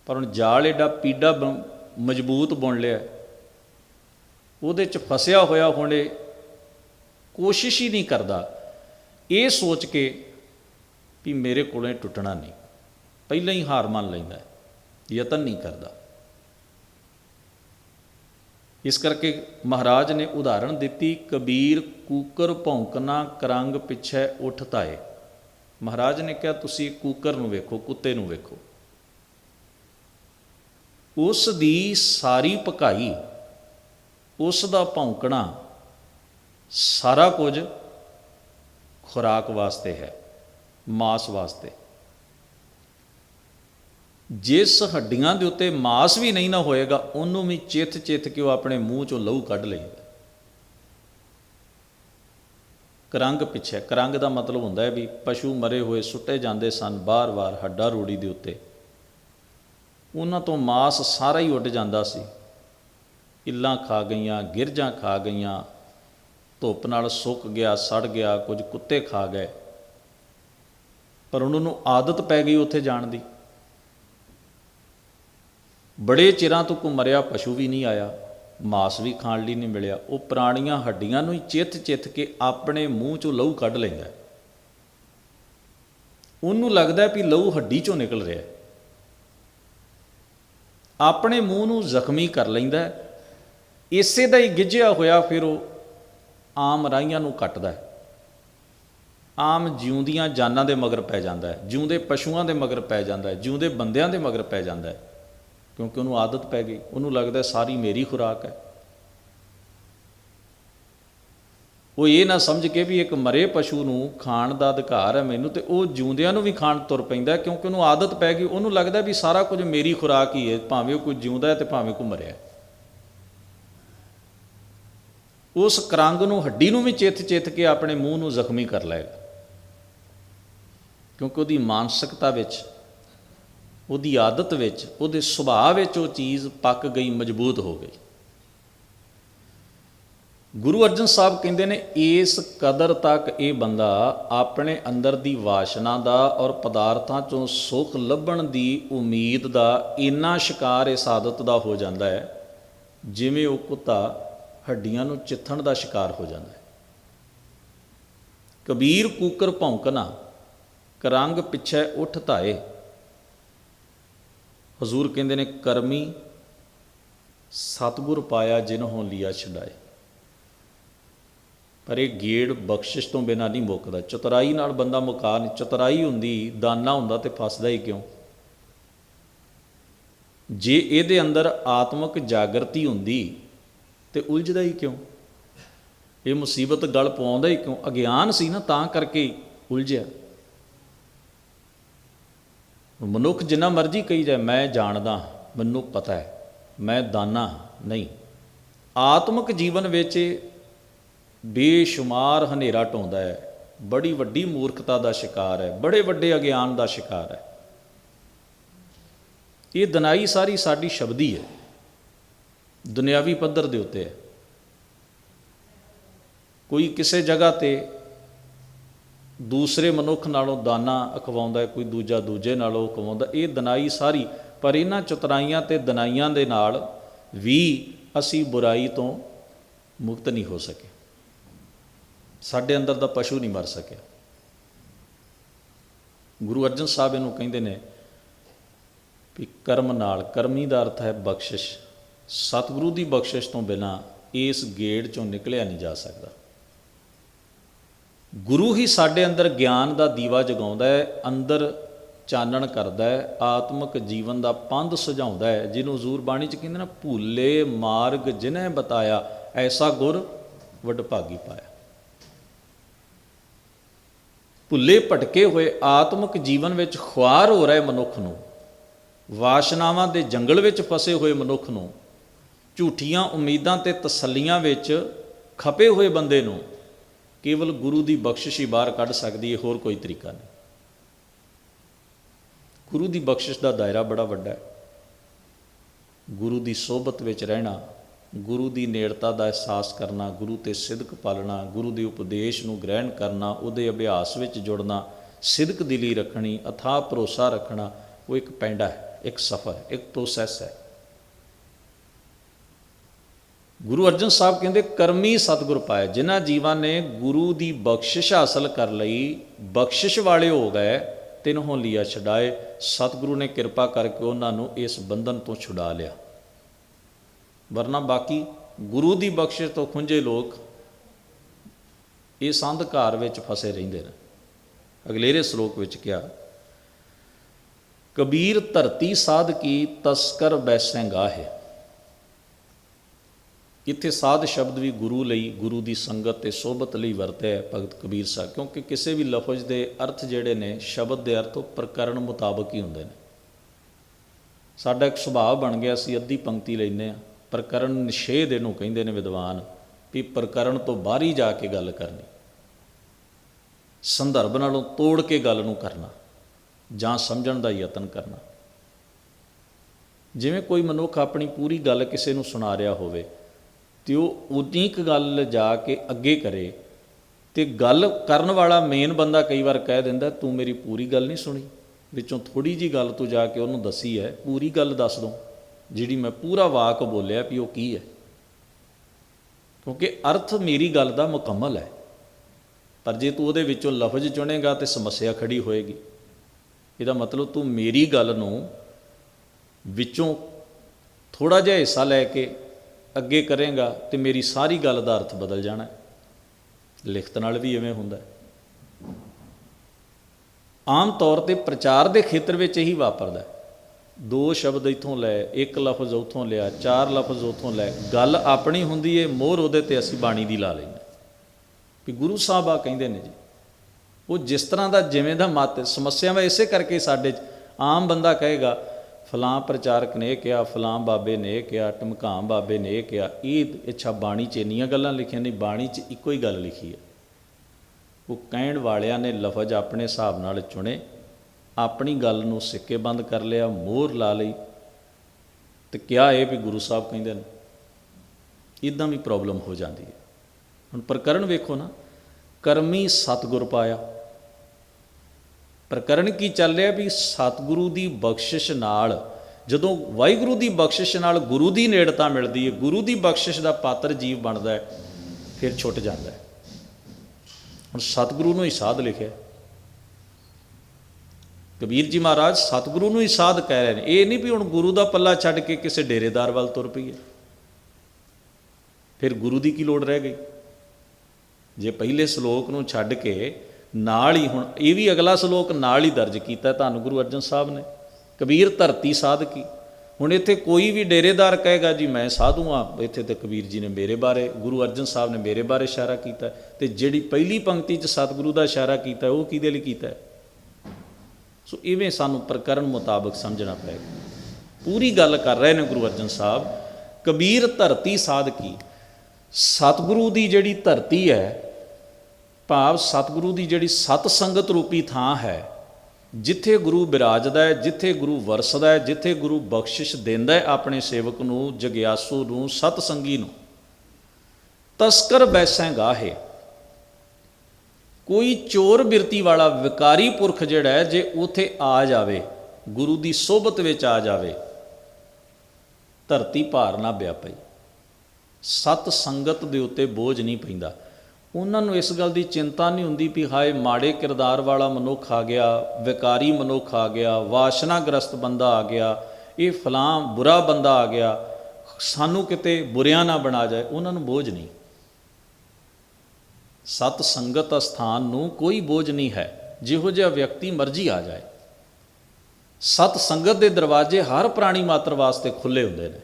ਪਰ ਹੁਣ ਜਾਲ ਏਡਾ ਪੀਡਾ ਬ- ਮਜ਼ਬੂਤ ਬੁਣ ਲਿਆ ਉਹਦੇ ਚ ਫਸਿਆ ਹੋਇਆ ਹੁਣੇ ਕੋਸ਼ਿਸ਼ ਹੀ ਨਹੀਂ ਕਰਦਾ। ਇਹ ਸੋਚ ਕੇ ਵੀ ਮੇਰੇ ਕੋਲੋਂ ਟੁੱਟਣਾ ਨਹੀਂ। ਪਹਿਲਾਂ ਹੀ ਹਾਰ ਮੰਨ ਲੈਂਦਾ ਹੈ। ਯਤਨ ਨਹੀਂ ਕਰਦਾ। ਇਸ ਕਰਕੇ ਮਹਾਰਾਜ ਨੇ ਉਦਾਹਰਣ ਦਿੱਤੀ, ਕਬੀਰ ਕੂਕਰ ਭੌਂਕਣਾ ਕਰੰਗ ਪਿੱਛੇ ਉੱਠ ਤਾਏ। ਮਹਾਰਾਜ ਨੇ ਕਿਹਾ, ਤੁਸੀਂ ਕੂਕਰ ਨੂੰ ਵੇਖੋ, ਕੁੱਤੇ ਨੂੰ ਵੇਖੋ। ਉਸ ਦੀ ਸਾਰੀ ਪਕਾਈ ਉਸ ਦਾ ਭੌਂਕਣਾ ਸਾਰਾ ਕੁਝ ਖੁਰਾਕ ਵਾਸਤੇ ਹੈ, ਮਾਸ ਵਾਸਤੇ। ਜਿਸ ਹੱਡੀਆਂ ਦੇ ਉੱਤੇ ਮਾਸ ਵੀ ਨਹੀਂ ਨਾ ਹੋਏਗਾ, ਉਹਨੂੰ ਵੀ ਚਿੱਥ ਚਿੱਥ ਕੇ ਉਹ ਆਪਣੇ ਮੂੰਹ ਚੋਂ ਲਹੂ ਕੱਢ ਲਈਦਾ ਕਰੰਗ ਪਿੱਛੇ, ਕਰੰਗ ਦਾ ਮਤਲਬ ਹੁੰਦਾ ਹੈ ਵੀ ਪਸ਼ੂ ਮਰੇ ਹੋਏ, ਸੁੱਟੇ ਜਾਂਦੇ ਸਨ, ਬਾਰ-ਬਾਰ ਹੱਡਾ ਰੂੜੀ ਦੇ ਉੱਤੇ। ਉਹਨਾਂ ਤੋਂ ਮਾਸ ਸਾਰਾ ਹੀ ਉੱਡ ਜਾਂਦਾ ਸੀ। ਇੱਲਾਂ ਖਾ ਗਈਆਂ, ਗਿਰਜਾਂ ਖਾ ਗਈਆਂ, ਧੁੱਪ ਨਾਲ ਸੁੱਕ ਗਿਆ, ਸੜ ਗਿਆ, ਕੁਝ ਕੁੱਤੇ ਖਾ ਗਏ। ਪਰ ਉਹਨਾਂ ਨੂੰ ਆਦਤ ਪੈ ਗਈ ਉੱਥੇ ਜਾਣ ਦੀ। ਬੜੇ ਚਿਰਾਂ ਤੋਂ ਕੋ ਮਰਿਆ ਪਸ਼ੂ ਵੀ ਨਹੀਂ ਆਇਆ, ਮਾਸ ਵੀ ਖਾਣ ਲਈ ਨਹੀਂ ਮਿਲਿਆ, ਉਹ ਪੁਰਾਣੀਆਂ ਹੱਡੀਆਂ ਨੂੰ ਹੀ ਚਿੱਤ ਚਿੱਤ ਕੇ ਆਪਣੇ ਮੂੰਹ ਚੋਂ ਲਹੂ ਕੱਢ ਲੈਂਦਾ ਉਹਨੂੰ ਲੱਗਦਾ ਵੀ ਲਹੂ ਹੱਡੀ ਚੋਂ ਨਿਕਲ ਰਿਹਾ ਹੈ। ਆਪਣੇ ਮੂੰਹ ਨੂੰ ਜ਼ਖਮੀ ਕਰ ਲੈਂਦਾ ਇਸੇ ਦਾ ਹੀ ਗਿੱਝਿਆ ਹੋਇਆ ਫਿਰ ਉਹ ਆਮ ਰਾਈਆਂ ਨੂੰ ਕੱਟਦਾ ਹੈ। ਆਮ ਜਿਉਂਦੀਆਂ ਜਾਨਾਂ ਦੇ ਮਗਰ ਪੈ ਜਾਂਦਾ ਹੈ, ਜਿਉਂਦੇ ਪਸ਼ੂਆਂ ਦੇ ਮਗਰ ਪੈ ਜਾਂਦਾ ਹੈ, ਜਿਉਂਦੇ ਬੰਦਿਆਂ ਦੇ ਮਗਰ ਪੈ ਜਾਂਦਾ ਹੈ। ਕਿਉਂਕਿ ਉਹਨੂੰ ਆਦਤ ਪੈ ਗਈ, ਉਹਨੂੰ ਲੱਗਦਾ ਸਾਰੀ ਮੇਰੀ ਖੁਰਾਕ ਹੈ। ਉਹ ਇਹ ਨਾ ਸਮਝ ਕੇ ਵੀ ਇੱਕ ਮਰੇ ਪਸ਼ੂ ਨੂੰ ਖਾਣ ਦਾ ਅਧਿਕਾਰ ਹੈ ਮੈਨੂੰ ਤੇ ਉਹ ਜਿਉਂਦਿਆਂ ਨੂੰ ਵੀ ਖਾਣ ਤੁਰ ਪੈਂਦਾ ਕਿਉਂਕਿ ਉਹਨੂੰ ਆਦਤ ਪੈ ਗਈ, ਉਹਨੂੰ ਲੱਗਦਾ ਵੀ ਸਾਰਾ ਕੁਝ ਮੇਰੀ ਖੁਰਾਕ ਹੀ ਹੈ, ਭਾਵੇਂ ਉਹ ਕੋਈ ਜਿਉਂਦਾ ਹੈ ਤੇ ਭਾਵੇਂ ਕੋਈ ਮਰਿਆ ਉਸ ਕਰੰਗ ਨੂੰ, ਹੱਡੀ ਨੂੰ ਵੀ ਚਿੱਥ ਚਿੱਥ ਕੇ ਆਪਣੇ ਮੂੰਹ ਨੂੰ ਜ਼ਖਮੀ ਕਰ ਲਏਗਾ। ਕਿਉਂਕਿ ਉਹਦੀ ਮਾਨਸਿਕਤਾ ਵਿੱਚ ਉਹਦੀ ਆਦਤ ਵਿੱਚ, ਉਹਦੇ ਸੁਭਾਅ ਵਿੱਚ ਉਹ ਚੀਜ਼ ਪੱਕ ਗਈ, ਮਜ਼ਬੂਤ ਹੋ ਗਈ। ਗੁਰੂ ਅਰਜਨ ਸਾਹਿਬ ਕਹਿੰਦੇ ਨੇ, ਇਸ ਕਦਰ ਤੱਕ ਇਹ ਬੰਦਾ ਆਪਣੇ ਅੰਦਰ ਦੀ ਵਾਸ਼ਨਾ ਦਾ ਔਰ ਪਦਾਰਥਾਂ ਚੋਂ ਸੁੱਖ ਲੱਭਣ ਦੀ ਉਮੀਦ ਦਾ ਇੰਨਾ ਸ਼ਿਕਾਰ ਇਸ ਆਦਤ ਦਾ ਹੋ ਜਾਂਦਾ ਹੈ, ਜਿਵੇਂ ਉਹ ਕੁੱਤਾ ਹੱਡੀਆਂ ਨੂੰ ਚਿੱਥਣ ਦਾ ਸ਼ਿਕਾਰ ਹੋ ਜਾਂਦਾ ਹੈ। ਕਬੀਰ ਕੂਕਰ ਭੌਂਕਣਾ, ਕਰੰਗ ਪਿੱਛੇ ਉੱਠ ਧਾਏ ਹਜ਼ੂਰ ਕਹਿੰਦੇ ਨੇ, ਕਰਮੀ ਸਤਿਗੁਰ ਪਾਇਆ ਜਿਨਹੋਂ ਲਿਆ ਛਡਾਏ। ਪਰ ਇਹ ਗੇੜ ਬਖਸ਼ਿਸ਼ ਤੋਂ ਬਿਨਾ ਨਹੀਂ ਮੁੱਕਦਾ। ਚਤਰਾਈ ਨਾਲ ਬੰਦਾ ਮੁਕਾ ਨਹੀਂ, ਚਤਰਾਈ ਹੁੰਦੀ, ਦਾਨਾ ਹੁੰਦਾ ਤੇ ਫਸਦਾ ਹੀ ਕਿਉਂ? ਜੇ ਇਹਦੇ ਅੰਦਰ ਆਤਮਿਕ ਜਾਗਰਤੀ ਹੁੰਦੀ ਤੇ ਉਲਝਦਾ ਹੀ ਕਿਉਂ? ਇਹ ਮੁਸੀਬਤ ਗਲ ਪਾਉਂਦਾ ਹੀ ਕਿਉਂ? ਅਗਿਆਨ ਸੀ ਨਾ, ਤਾਂ ਕਰਕੇ ਹੀ ਉਲਝਿਆ। ਮਨੁੱਖ ਜਿੰਨਾ ਮਰਜ਼ੀ ਕਹੀ ਜਾਏ, ਮੈਂ ਜਾਣਦਾ, ਮੈਨੂੰ ਪਤਾ ਹੈ, ਮੈਂ ਦਾਨਾ, ਨਹੀਂ। ਆਤਮਿਕ ਜੀਵਨ ਵਿੱਚ ਬੇਸ਼ੁਮਾਰ ਹਨੇਰਾ ਢਾਉਂਦਾ ਹੈ, ਬੜੀ ਵੱਡੀ ਮੂਰਖਤਾ ਦਾ ਸ਼ਿਕਾਰ ਹੈ, ਬੜੇ ਵੱਡੇ ਅਗਿਆਨ ਦਾ ਸ਼ਿਕਾਰ ਹੈ। ਇਹ ਦਨਾਈ ਸਾਰੀ ਸਾਡੀ ਸ਼ਬਦੀ ਹੈ, ਦੁਨਿਆਵੀ ਪੱਧਰ ਦੇ ਉੱਤੇ ਹੈ। ਕੋਈ ਕਿਸੇ ਜਗ੍ਹਾ ਤੇ ਦੂਸਰੇ ਮਨੁੱਖ ਨਾਲੋਂ ਦਾਨਾ ਅਖਵਾਉਂਦਾ ਕੋਈ ਦੂਜਾ ਦੂਜੇ ਨਾਲੋਂ ਅਖਵਾਉਂਦਾ ਇਹ ਦਨਾਈ ਸਾਰੀ, ਪਰ ਇਹਨਾਂ ਚਤਰਾਈਆਂ ਤੇ ਦਨਾਈਆਂ ਦੇ ਨਾਲ ਵੀ ਅਸੀਂ ਬੁਰਾਈ ਤੋਂ ਮੁਕਤ ਨਹੀਂ ਹੋ ਸਕੇ। ਸਾਡੇ ਅੰਦਰ ਦਾ ਪਸ਼ੂ ਨਹੀਂ ਮਰ ਸਕਿਆ। ਗੁਰੂ ਅਰਜਨ ਸਾਹਿਬ ਇਹਨੂੰ ਕਹਿੰਦੇ ਨੇ ਵੀ ਕਰਮ ਨਾਲ, ਕਰਮੀ ਦਾ ਅਰਥ ਹੈ ਬਖਸ਼ਿਸ਼। ਸਤਿਗੁਰੂ ਦੀ ਬਖਸ਼ਿਸ਼ ਤੋਂ ਬਿਨਾ ਇਸ ਗੇੜ ਚੋਂ ਨਿਕਲਿਆ ਨਹੀਂ ਜਾ ਸਕਦਾ। ਗੁਰੂ ਹੀ ਸਾਡੇ ਅੰਦਰ ਗਿਆਨ ਦਾ ਦੀਵਾ ਜਗਾਉਂਦਾ ਹੈ, ਅੰਦਰ ਚਾਨਣ ਕਰਦਾ ਹੈ, ਆਤਮਿਕ ਜੀਵਨ ਦਾ ਪੰਧ ਸੁਝਾਉਂਦਾ ਹੈ, ਜਿਹਨੂੰ ਹਜ਼ੂਰ ਬਾਣੀ ਚ ਕਹਿੰਦੇ ਨਾ, ਭੂਲੇ ਮਾਰਗ ਜਿਨ੍ਹਾਂ ਬਤਾਇਆ, ਐਸਾ ਗੁਰ ਵਡਭਾਗੀ ਪਾਇਆ। ਭੁੱਲੇ ਭਟਕੇ ਹੋਏ ਆਤਮਿਕ ਜੀਵਨ ਵਿੱਚ ਖੁਆਰ ਹੋ ਰਿਹਾ ਮਨੁੱਖ ਨੂੰ, ਵਾਸ਼ਨਾਵਾਂ ਦੇ ਜੰਗਲ ਵਿੱਚ ਫਸੇ ਹੋਏ ਮਨੁੱਖ ਨੂੰ, ਝੂਠੀਆਂ ਉਮੀਦਾਂ ਤੇ ਤਸੱਲੀਆਂ ਵਿੱਚ ਖਪੇ ਹੋਏ ਬੰਦੇ ਨੂੰ ਕੇਵਲ ਗੁਰੂ ਦੀ ਬਖਸ਼ਿਸ਼ ਹੀ ਬਾਹਰ ਕੱਢ ਸਕਦੀ ਹੈ, ਹੋਰ ਕੋਈ ਤਰੀਕਾ ਨਹੀਂ। ਗੁਰੂ ਦੀ ਬਖਸ਼ਿਸ਼ ਦਾ ਦਾਇਰਾ ਬੜਾ ਵੱਡਾ ਹੈ। ਗੁਰੂ ਦੀ ਸੋਭਤ ਵਿੱਚ ਰਹਿਣਾ, ਗੁਰੂ ਦੀ ਨੇੜਤਾ ਦਾ ਅਹਿਸਾਸ ਕਰਨਾ, ਗੁਰੂ ਤੇ ਸਿਦਕ ਪਾਲਣਾ, ਗੁਰੂ ਦੇ ਉਪਦੇਸ਼ ਨੂੰ ਗ੍ਰਹਿਣ ਕਰਨਾ, ਉਹਦੇ ਅਭਿਆਸ ਵਿੱਚ ਜੁੜਨਾ, ਸਿਦਕ ਦਿਲੀ ਰੱਖਣੀ, ਅਥਾਹ ਭਰੋਸਾ ਰੱਖਣਾ, ਉਹ ਇੱਕ ਪੈਂਡਾ ਹੈ, ਇੱਕ ਸਫ਼ਰ ਇੱਕ ਪ੍ਰੋਸੈਸ ਹੈ। ਗੁਰੂ ਅਰਜਨ ਸਾਹਿਬ ਕਹਿੰਦੇ, ਕਰਮੀ ਸਤਿਗੁਰ ਪਾਏ ਜਿਨ੍ਹਾਂ ਜੀਵਾਂ ਨੇ ਗੁਰੂ ਦੀ ਬਖਸ਼ਿਸ਼ ਹਾਸਲ ਕਰ ਲਈ, ਬਖਸ਼ਿਸ਼ ਵਾਲੇ ਹੋ ਗਏ, ਤਿਨ ਹੋਲੀਆ ਛਡਾਏ। ਸਤਿਗੁਰੂ ਨੇ ਕਿਰਪਾ ਕਰਕੇ ਉਹਨਾਂ ਨੂੰ ਇਸ ਬੰਧਨ ਤੋਂ ਛੁਡਾ ਲਿਆ। ਵਰਨਾ ਬਾਕੀ ਗੁਰੂ ਦੀ ਬਖਸ਼ਿਸ਼ ਤੋਂ ਖੁੰਝੇ ਲੋਕ ਇਸ ਅੰਧਕਾਰ ਵਿੱਚ ਫਸੇ ਰਹਿੰਦੇ ਨੇ। ਅਗਲੇਰੇ ਸ਼ਲੋਕ ਵਿੱਚ ਕਿਹਾ, ਕਬੀਰ ਧਰਤੀ ਸਾਧ ਕੀ ਤਸਕਰ ਬੈਸੈਂਗਾ ਹੈ। ਇੱਥੇ ਸਾਧ ਸ਼ਬਦ ਵੀ ਗੁਰੂ ਲਈ, ਗੁਰੂ ਦੀ ਸੰਗਤ ਤੇ ਸੋਭਤ ਲਈ ਵਰਤਿਆ ਹੈ ਭਗਤ ਕਬੀਰ ਸਾਹਿਬ, ਕਿਉਂਕਿ ਕਿਸੇ ਵੀ ਲਫ਼ਜ਼ ਦੇ ਅਰਥ ਜਿਹੜੇ ਨੇ, ਸ਼ਬਦ ਦੇ ਅਰਥ ਉਹ ਪ੍ਰਕਰਨ ਮੁਤਾਬਕ ਹੀ ਹੁੰਦੇ ਨੇ। ਸਾਡਾ ਇੱਕ ਸੁਭਾਅ ਬਣ ਗਿਆ, ਅਸੀਂ ਅੱਧੀ ਪੰਕਤੀ ਲੈਨੇ ਆ ਪ੍ਰਕਰਨ ਨਿਸ਼ੇਧ ਇਹਨੂੰ ਕਹਿੰਦੇ ਨੇ ਵਿਦਵਾਨ, ਵੀ ਪ੍ਰਕਰਨ ਤੋਂ ਬਾਹਰੀ ਜਾ ਕੇ ਗੱਲ ਕਰਨੀ। ਸੰਦਰਭ ਨਾਲੋਂ ਤੋੜ ਕੇ ਗੱਲ ਨੂੰ ਕਰਨਾ, ਜਾਂ ਸਮਝਣ ਦਾ ਯਤਨ ਕਰਨਾ। ਜਿਵੇਂ ਕੋਈ ਮਨੁੱਖ ਆਪਣੀ ਪੂਰੀ ਗੱਲ ਕਿਸੇ ਨੂੰ ਸੁਣਾ ਰਿਹਾ ਹੋਵੇ ਤੇ ਉਹ ਉਨੀ ਕੁ ਗੱਲ ਜਾ ਕੇ ਅੱਗੇ ਕਰੇ ਤੇ ਗੱਲ ਕਰਨ ਵਾਲਾ ਮੇਨ ਬੰਦਾ ਕਈ ਵਾਰ ਕਹਿ ਦਿੰਦਾ, ਤੂੰ ਮੇਰੀ ਪੂਰੀ ਗੱਲ ਨਹੀਂ ਸੁਣੀ। ਵਿੱਚੋਂ ਥੋੜੀ ਜੀ ਗੱਲ ਤੂੰ ਜਾ ਕੇ ਉਹਨੂੰ ਦੱਸੀ ਹੈ, ਪੂਰੀ ਗੱਲ ਦੱਸ ਦੋ ਜਿਹੜੀ ਮੈਂ ਪੂਰਾ ਵਾਕ ਬੋਲਿਆ ਵੀ ਉਹ ਕੀ ਹੈ। ਕਿਉਂਕਿ ਅਰਥ ਮੇਰੀ ਗੱਲ ਦਾ ਮੁਕੰਮਲ ਹੈ। ਪਰ ਜੇ ਤੂੰ ਉਹਦੇ ਵਿੱਚੋਂ ਲਫ਼ਜ਼ ਚੁਣੇਗਾ ਤੇ ਸਮੱਸਿਆ ਖੜੀ ਹੋਏਗੀ। ਇਹਦਾ ਮਤਲਬ ਤੂੰ ਮੇਰੀ ਗੱਲ ਨੂੰ ਵਿੱਚੋਂ ਥੋੜਾ ਜਿਹਾ ਹਿੱਸਾ ਲੈ ਕੇ ਅੱਗੇ ਕਰੇਗਾ ਤੇ ਮੇਰੀ ਸਾਰੀ ਗੱਲ ਦਾ ਅਰਥ ਬਦਲ ਜਾਣਾ ਲਿਖਤ ਨਾਲ ਵੀ ਐਵੇਂ ਹੁੰਦਾ ਆਮ ਤੌਰ ਤੇ ਪ੍ਰਚਾਰ ਦੇ ਖੇਤਰ ਵਿੱਚ ਇਹੀ ਵਾਪਰਦਾ ਦੋ ਸ਼ਬਦ ਇਥੋਂ ਲੈ, ਇੱਕ ਲਫ਼ਜ਼ ਉਥੋਂ ਲਿਆ, ਚਾਰ ਲਫ਼ਜ਼ ਉਥੋਂ ਲੈ, ਗੱਲ ਆਪਣੀ ਹੁੰਦੀ ਏ, ਮੋਹਰ ਉਹਦੇ ਤੇ ਅਸੀਂ ਬਾਣੀ ਦੀ ਲਾ ਲੈਂਦੇ ਵੀ ਗੁਰੂ ਸਾਹਿਬ ਆ ਕਹਿੰਦੇ ਨੇ ਜੀ, ਉਹ ਜਿਸ ਤਰ੍ਹਾਂ ਦਾ ਜਿਵੇਂ ਦਾ ਮਤ, ਸਮੱਸਿਆਵਾਂ ਇਸੇ ਕਰਕੇ ਸਾਡੇ 'ਚ ਆਮ ਬੰਦਾ ਕਹੇਗਾ ਫਲਾਂ ਪ੍ਰਚਾਰਕ ਨੇ ਇਹ ਕਿਹਾ, ਫਲਾਂ ਬਾਬੇ ਨੇ ਇਹ ਕਿਹਾ, ਟਮਕਾਂ ਬਾਬੇ ਨੇ ਇਹ ਕਿਹਾ। ਇਹ ਇੱਛਾ ਬਾਣੀ 'ਚ ਇੰਨੀਆਂ ਗੱਲਾਂ ਲਿਖੀਆਂ ਨਹੀਂ ਬਾਣੀ 'ਚ ਇੱਕੋ ਹੀ ਗੱਲ ਲਿਖੀ ਹੈ। ਉਹ ਕਹਿਣ ਵਾਲਿਆਂ ਨੇ ਲਫ਼ਜ਼ ਆਪਣੇ ਹਿਸਾਬ ਨਾਲ ਚੁਣੇ, ਆਪਣੀ ਗੱਲ ਨੂੰ ਸਿੱਕੇ ਬੰਦ ਕਰ ਲਿਆ, ਮੋਹਰ ਲਾ ਲਈ ਤੇ ਕਿਹਾ ਇਹ ਵੀ ਗੁਰੂ ਸਾਹਿਬ ਕਹਿੰਦੇ ਨੇ ਇਦਾਂ ਵੀ ਪ੍ਰੋਬਲਮ ਹੋ ਜਾਂਦੀ ਹੈ। ਹੁਣ ਪ੍ਰਕਰਨ ਵੇਖੋ ਨਾ, ਕਰਮੀ ਸਤਿਗੁਰ ਪਾਇਆ। ਪ੍ਰਕਰਨ ਕੀ ਚੱਲ ਰਿਹਾ ਵੀ ਸਤਿਗੁਰੂ ਦੀ ਬਖਸ਼ਿਸ਼ ਨਾਲ, ਜਦੋਂ ਵਾਹਿਗੁਰੂ ਦੀ ਬਖਸ਼ਿਸ਼ ਨਾਲ ਗੁਰੂ ਦੀ ਨੇੜਤਾ ਮਿਲਦੀ ਹੈ, ਗੁਰੂ ਦੀ ਬਖਸ਼ਿਸ਼ ਦਾ ਪਾਤਰ ਜੀਵ ਬਣਦਾ ਹੈ, ਫਿਰ ਛੁੱਟ ਜਾਂਦਾ ਹੈ। ਹੁਣ ਸਤਿਗੁਰੂ ਨੂੰ ਹੀ ਸਾਧ ਲਿਖਿਆ ਕਬੀਰ ਜੀ ਮਹਾਰਾਜ ਸਤਿਗੁਰੂ ਨੂੰ ਹੀ ਸਾਧ ਕਹਿ ਰਹੇ ਨੇ। ਇਹ ਨਹੀਂ ਵੀ ਹੁਣ ਗੁਰੂ ਦਾ ਪੱਲਾ ਛੱਡ ਕੇ ਕਿਸੇ ਡੇਰੇਦਾਰ ਵੱਲ ਤੁਰ ਪਈਏ ਫਿਰ ਗੁਰੂ ਦੀ ਕੀ ਲੋੜ ਰਹਿ ਗਈ? ਜੇ ਪਹਿਲੇ ਸ਼ਲੋਕ ਨੂੰ ਛੱਡ ਕੇ ਨਾਲ ਹੀ ਹੁਣ, ਇਹ ਵੀ ਅਗਲਾ ਸ਼ਲੋਕ ਨਾਲ ਹੀ ਦਰਜ ਕੀਤਾ ਤੁਹਾਨੂੰ ਗੁਰੂ ਅਰਜਨ ਸਾਹਿਬ ਨੇ। ਕਬੀਰ ਧਰਤੀ ਸਾਧਕੀ। ਹੁਣ ਇੱਥੇ ਕੋਈ ਵੀ ਡੇਰੇਦਾਰ ਕਹੇਗਾ, ਜੀ ਮੈਂ ਸਾਧੂ ਆ ਇੱਥੇ ਤੇ ਕਬੀਰ ਜੀ ਨੇ ਮੇਰੇ ਬਾਰੇ, ਗੁਰੂ ਅਰਜਨ ਸਾਹਿਬ ਨੇ ਮੇਰੇ ਬਾਰੇ ਇਸ਼ਾਰਾ ਕੀਤਾ। ਤੇ ਜਿਹੜੀ ਪਹਿਲੀ ਪੰਕਤੀ 'ਚ ਸਤਿਗੁਰੂ ਦਾ ਇਸ਼ਾਰਾ ਕੀਤਾ, ਉਹ ਕਿਹਦੇ ਲਈ ਕੀਤਾ? ਸੋ ਇਵੇਂ ਸਾਨੂੰ ਪ੍ਰਕਰਨ ਮੁਤਾਬਕ ਸਮਝਣਾ ਪਏਗਾ। ਪੂਰੀ ਗੱਲ ਕਰ ਰਹੇ ਨੇ ਗੁਰੂ ਅਰਜਨ ਸਾਹਿਬ। ਕਬੀਰ ਧਰਤੀ ਸਾਧਕੀ। ਸਤਿਗੁਰੂ ਦੀ ਜਿਹੜੀ ਧਰਤੀ ਹੈ ਭਾਵ ਸਤਿਗੁਰੂ ਦੀ ਜਿਹੜੀ ਸਤ ਸੰਗਤ ਰੂਪੀ ਥਾਂ ਹੈ, ਜਿੱਥੇ ਗੁਰੂ ਬਿਰਾਜਦਾ ਹੈ, ਜਿੱਥੇ ਗੁਰੂ ਵਰਸਦਾ ਹੈ, ਜਿੱਥੇ ਗੁਰੂ ਬਖਸ਼ਿਸ਼ ਦਿੰਦਾ ਹੈ ਆਪਣੇ ਸੇਵਕ ਨੂੰ, ਜਗਿਆਸੂ ਨੂੰ, ਸਤ ਸੰਗੀ ਨੂੰ। ਤਸਕਰ ਬੈਸੈਂ ਗਾਹੇ। ਕੋਈ ਚੋਰ ਬਿਰਤੀ ਵਾਲਾ ਵਿਕਾਰੀ ਪੁਰਖ ਜਿਹੜਾ ਹੈ, ਜੇ ਉਥੇ ਆ ਜਾਵੇ, ਗੁਰੂ ਦੀ ਸੋਭਤ ਵਿੱਚ ਆ ਜਾਵੇ, ਧਰਤੀ ਭਾਰ ਨਾ ਵਿਆਪਈ ਸਤ ਸੰਗਤ ਦੇ ਉੱਤੇ ਬੋਝ ਨਹੀਂ ਪੈਂਦਾ। ਉਹਨਾਂ ਨੂੰ ਇਸ ਗੱਲ ਦੀ ਚਿੰਤਾ ਨਹੀਂ ਹੁੰਦੀ ਵੀ ਹਾਏ ਮਾੜੇ ਕਿਰਦਾਰ ਵਾਲਾ ਮਨੁੱਖ ਆ ਗਿਆ, ਵਿਕਾਰੀ ਮਨੁੱਖ ਆ ਗਿਆ, ਵਾਸ਼ਨਾਗ੍ਰਸਤ ਬੰਦਾ ਆ ਗਿਆ, ਇਹ ਫਲਾਂ ਬੁਰਾ ਬੰਦਾ ਆ ਗਿਆ, ਸਾਨੂੰ ਕਿਤੇ ਬੁਰਿਆਂ ਨਾ ਬਣਾ ਜਾਏ, ਉਹਨਾਂ ਨੂੰ ਬੋਝ ਨਹੀਂ। ਸਤ ਸੰਗਤ ਅਸਥਾਨ ਨੂੰ ਕੋਈ ਬੋਝ ਨਹੀਂ ਹੈ, ਜਿਹੋ ਜਿਹਾ ਵਿਅਕਤੀ ਮਰਜ਼ੀ ਆ ਜਾਏ। ਸਤ ਸੰਗਤ ਦੇ ਦਰਵਾਜ਼ੇ ਹਰ ਪ੍ਰਾਣੀ ਮਾਤਰ ਵਾਸਤੇ ਖੁੱਲੇ ਹੁੰਦੇ ਨੇ।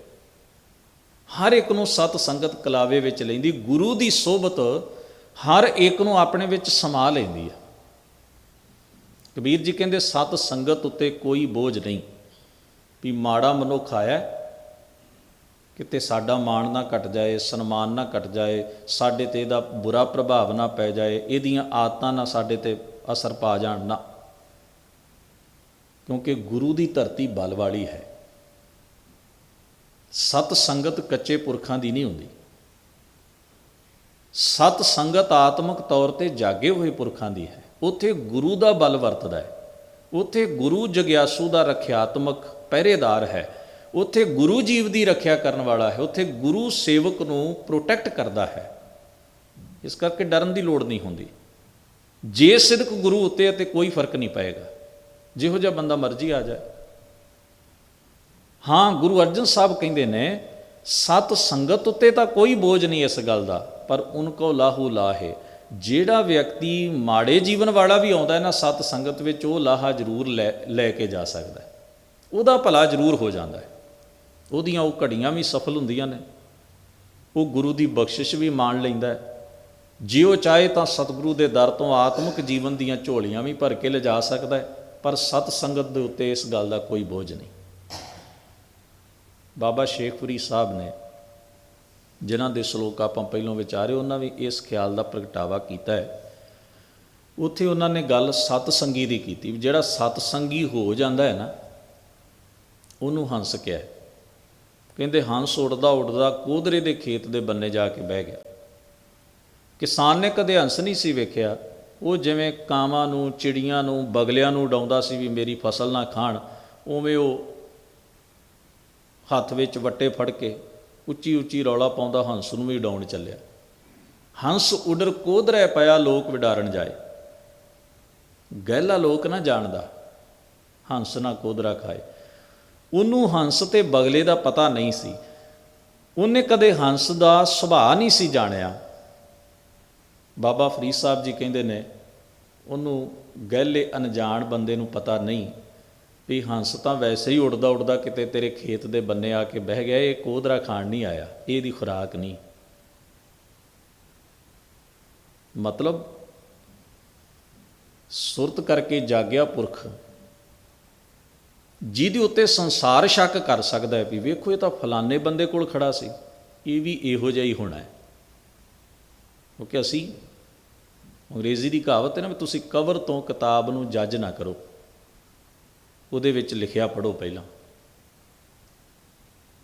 ਹਰ ਇੱਕ ਨੂੰ ਸਤ ਸੰਗਤ ਕਲਾਵੇ ਵਿੱਚ ਲੈਂਦੀ, ਗੁਰੂ ਦੀ ਸੋਭਤ ਹਰ ਇੱਕ ਨੂੰ ਆਪਣੇ ਵਿੱਚ ਸਮਾ ਲੈਂਦੀ ਹੈ। ਕਬੀਰ ਜੀ ਕਹਿੰਦੇ, ਸਤ ਸੰਗਤ ਉੱਤੇ ਕੋਈ ਬੋਝ ਨਹੀਂ ਵੀ ਮਾੜਾ ਮਨੁੱਖ ਆਇਆ ਕਿਤੇ ਸਾਡਾ ਮਾਣ ਨਾ ਘਟ ਜਾਏ, ਸਨਮਾਨ ਨਾ ਘਟ ਜਾਏ, ਸਾਡੇ ਤੇ ਇਹਦਾ ਬੁਰਾ ਪ੍ਰਭਾਵ ਨਾ ਪੈ ਜਾਏ, ਇਹਦੀਆਂ ਆਦਤਾਂ ਨਾ ਸਾਡੇ ਤੇ ਅਸਰ ਪਾ ਜਾਣ ਨਾ। ਕਿਉਂਕਿ ਗੁਰੂ ਦੀ ਧਰਤੀ ਬਲ ਵਾਲੀ ਹੈ। ਸਤ ਸੰਗਤ ਕੱਚੇ ਪੁਰਖਾਂ ਦੀ ਨਹੀਂ ਹੁੰਦੀ। ਸਤ ਸੰਗਤ ਆਤਮਿਕ ਤੌਰ ਤੇ ਜਾਗੇ ਹੋਏ ਪੁਰਖਾਂ ਦੀ ਹੈ। ਉੱਥੇ ਗੁਰੂ ਦਾ ਬਲ ਵਰਤਦਾ ਹੈ। ਉੱਥੇ ਗੁਰੂ ਜਗਿਆਸੂ ਦਾ ਰੱਖਿਆਤਮਕ ਪਹਿਰੇਦਾਰ ਹੈ। ਉੱਥੇ ਗੁਰੂ ਜੀਵ ਦੀ ਰੱਖਿਆ ਕਰਨ ਵਾਲਾ ਹੈ। ਉੱਥੇ ਗੁਰੂ ਸੇਵਕ ਨੂੰ ਪ੍ਰੋਟੈਕਟ ਕਰਦਾ ਹੈ। ਇਸ ਕਰਕੇ ਡਰਨ ਦੀ ਲੋੜ ਨਹੀਂ ਹੁੰਦੀ। ਜੇ ਸਿਦਕ ਗੁਰੂ ਉੱਤੇ ਅਤੇ ਕੋਈ ਫ਼ਰਕ ਨਹੀਂ ਪਏਗਾ। ਜਿਹੋ ਜਿਹਾ ਬੰਦਾ ਮਰਜ਼ੀ ਆ ਜਾਏ। ਹਾਂ, ਗੁਰੂ ਅਰਜਨ ਸਾਹਿਬ ਕਹਿੰਦੇ ਨੇ, ਸਤ ਸੰਗਤ ਉੱਤੇ ਤਾਂ ਕੋਈ ਬੋਝ ਨਹੀਂ ਇਸ ਗੱਲ ਦਾ। ਪਰ ਉਨਕੋ ਲਾਹੂ ਲਾਹੇ। ਜਿਹੜਾ ਵਿਅਕਤੀ ਮਾੜੇ ਜੀਵਨ ਵਾਲਾ ਵੀ ਆਉਂਦਾ ਹੈ ਨਾ, ਸਤ ਸੰਗਤ ਵਿੱਚ ਉਹ ਲਾਹਾ ਜ਼ਰੂਰ ਲੈ ਲੈ ਕੇ ਜਾ ਸਕਦਾ ਉਹਦਾ ਭਲਾ ਜ਼ਰੂਰ ਹੋ ਜਾਂਦਾ ਹੈ। ਉਹਦੀਆਂ ਉਹ ਘੜੀਆਂ ਵੀ ਸਫਲ ਹੁੰਦੀਆਂ ਨੇ। ਉਹ ਗੁਰੂ ਦੀ ਬਖਸ਼ਿਸ਼ ਵੀ ਮਾਣ ਲੈਂਦਾ ਹੈ। ਜੇ ਉਹ ਚਾਹੇ ਤਾਂ ਸਤਿਗੁਰੂ ਦੇ ਦਰ ਤੋਂ ਆਤਮਿਕ ਜੀਵਨ ਦੀਆਂ ਝੋਲੀਆਂ ਵੀ ਭਰ ਕੇ ਲਿਜਾ ਸਕਦਾ ਹੈ, ਪਰ ਸਤ ਸੰਗਤ ਦੇ ਉੱਤੇ ਇਸ ਗੱਲ ਦਾ ਕੋਈ ਬੋਝ ਨਹੀਂ। ਬਾਬਾ ਸ਼ੇਖਪੁਰੀ ਸਾਹਿਬ ਨੇ ਜਿਨ੍ਹਾਂ ਦੇ ਸ਼ਲੋਕ ਆਪਾਂ ਪਹਿਲਾਂ ਵਿਚਾਰੇ, ਉਹਨਾਂ ਵੀ ਇਸ ਖਿਆਲ ਦਾ ਪ੍ਰਗਟਾਵਾ ਕੀਤਾ ਹੈ। ਉੱਥੇ ਉਹਨਾਂ ਨੇ ਗੱਲ ਸਤ ਸੰਗੀ ਦੀ ਕੀਤੀ ਜਿਹੜਾ ਸਤ ਸੰਗੀ ਹੋ ਜਾਂਦਾ ਹੈ ਨਾ, ਉਹਨੂੰ ਹੰਸ ਕਿਹਾ ਕਹਿੰਦੇ ਹੰਸ ਉੱਡਦਾ ਉੱਡਦਾ, ਕੋਧਰੇ ਦੇ ਖੇਤ ਦੇ ਬੰਨੇ ਜਾ ਕੇ ਬਹਿ ਗਿਆ। ਕਿਸਾਨ ਨੇ ਕਦੇ ਹੰਸ ਨਹੀਂ ਸੀ ਵੇਖਿਆ। ਉਹ ਜਿਵੇਂ ਕਾਵਾਂ ਨੂੰ, ਚਿੜੀਆਂ ਨੂੰ, ਬਗਲਿਆਂ ਨੂੰ ਉਡਾਉਂਦਾ ਸੀ ਵੀ ਮੇਰੀ ਫਸਲ ਨਾ ਖਾਣ, ਉਵੇਂ ਉਹ ਹੱਥ ਵਿੱਚ ਵੱਟੇ ਫੜ ਕੇ ਉੱਚੀ ਉੱਚੀ ਰੌਲਾ ਪਾਉਂਦਾ ਹੰਸ ਨੂੰ ਵੀ ਉਡਾਉਣ ਚੱਲਿਆ। ਹੰਸ ਉਡਰ ਕੋਧਰੇ ਪਿਆ ਲੋਕ ਵਿਡਾਰਨ ਜਾਏ। ਗਹਿਲਾ ਲੋਕ ਨਾ ਜਾਣਦਾ, ਹੰਸ ਨਾ ਕੋਧਰਾ ਖਾਏ। ਉਹਨੂੰ ਹੰਸ ਤੇ ਬਗਲੇ ਦਾ ਪਤਾ ਨਹੀਂ ਸੀ। ਉਹਨੇ ਕਦੇ ਹੰਸ ਦਾ ਸੁਭਾਅ ਨਹੀਂ ਸੀ ਜਾਣਿਆ। ਬਾਬਾ ਫਰੀਦ ਸਾਹਿਬ ਜੀ ਕਹਿੰਦੇ ਨੇ, ਉਹਨੂੰ ਗਹਿਲੇ ਅਣਜਾਣ ਬੰਦੇ ਨੂੰ ਪਤਾ ਨਹੀਂ। ਵੀ ਹੰਸ ਤਾਂ ਵੈਸੇ ਹੀ ਉੱਡਦਾ ਉੱਡਦਾ ਕਿਤੇ ਤੇਰੇ ਖੇਤ ਦੇ ਬੰਨੇ ਆ ਕੇ ਬਹਿ ਗਿਆ, ਇਹ ਕੋਦਰਾ ਖਾਣ ਨਹੀਂ ਆਇਆ, ਇਹਦੀ ਖੁਰਾਕ ਨਹੀਂ। ਮਤਲਬ ਸੁਰਤ ਕਰਕੇ ਜਾਗਿਆ ਪੁਰਖ, ਜਿਹਦੇ ਉੱਤੇ ਸੰਸਾਰ ਸ਼ੱਕ ਕਰ ਸਕਦਾ ਹੈ ਵੀ ਵੇਖੋ ਇਹ ਤਾਂ ਫਲਾਣੇ ਬੰਦੇ ਕੋਲ ਖੜਾ ਸੀ, ਇਹ ਵੀ ਇਹੋ ਜਿਹਾ ਹੀ ਹੋਣਾ ਹੈ। ਕਿਉਂਕਿ ਅਸੀਂ ਅੰਗਰੇਜ਼ੀ ਦੀ ਕਹਾਵਤ ਹੈ ਨਾ ਵੀ ਤੁਸੀਂ ਕਵਰ ਤੋਂ ਕਿਤਾਬ ਨੂੰ ਜੱਜ ਨਾ ਕਰੋ। ਉਹਦੇ ਵਿੱਚ ਲਿਖਿਆ ਪੜੋ ਪਹਿਲਾਂ।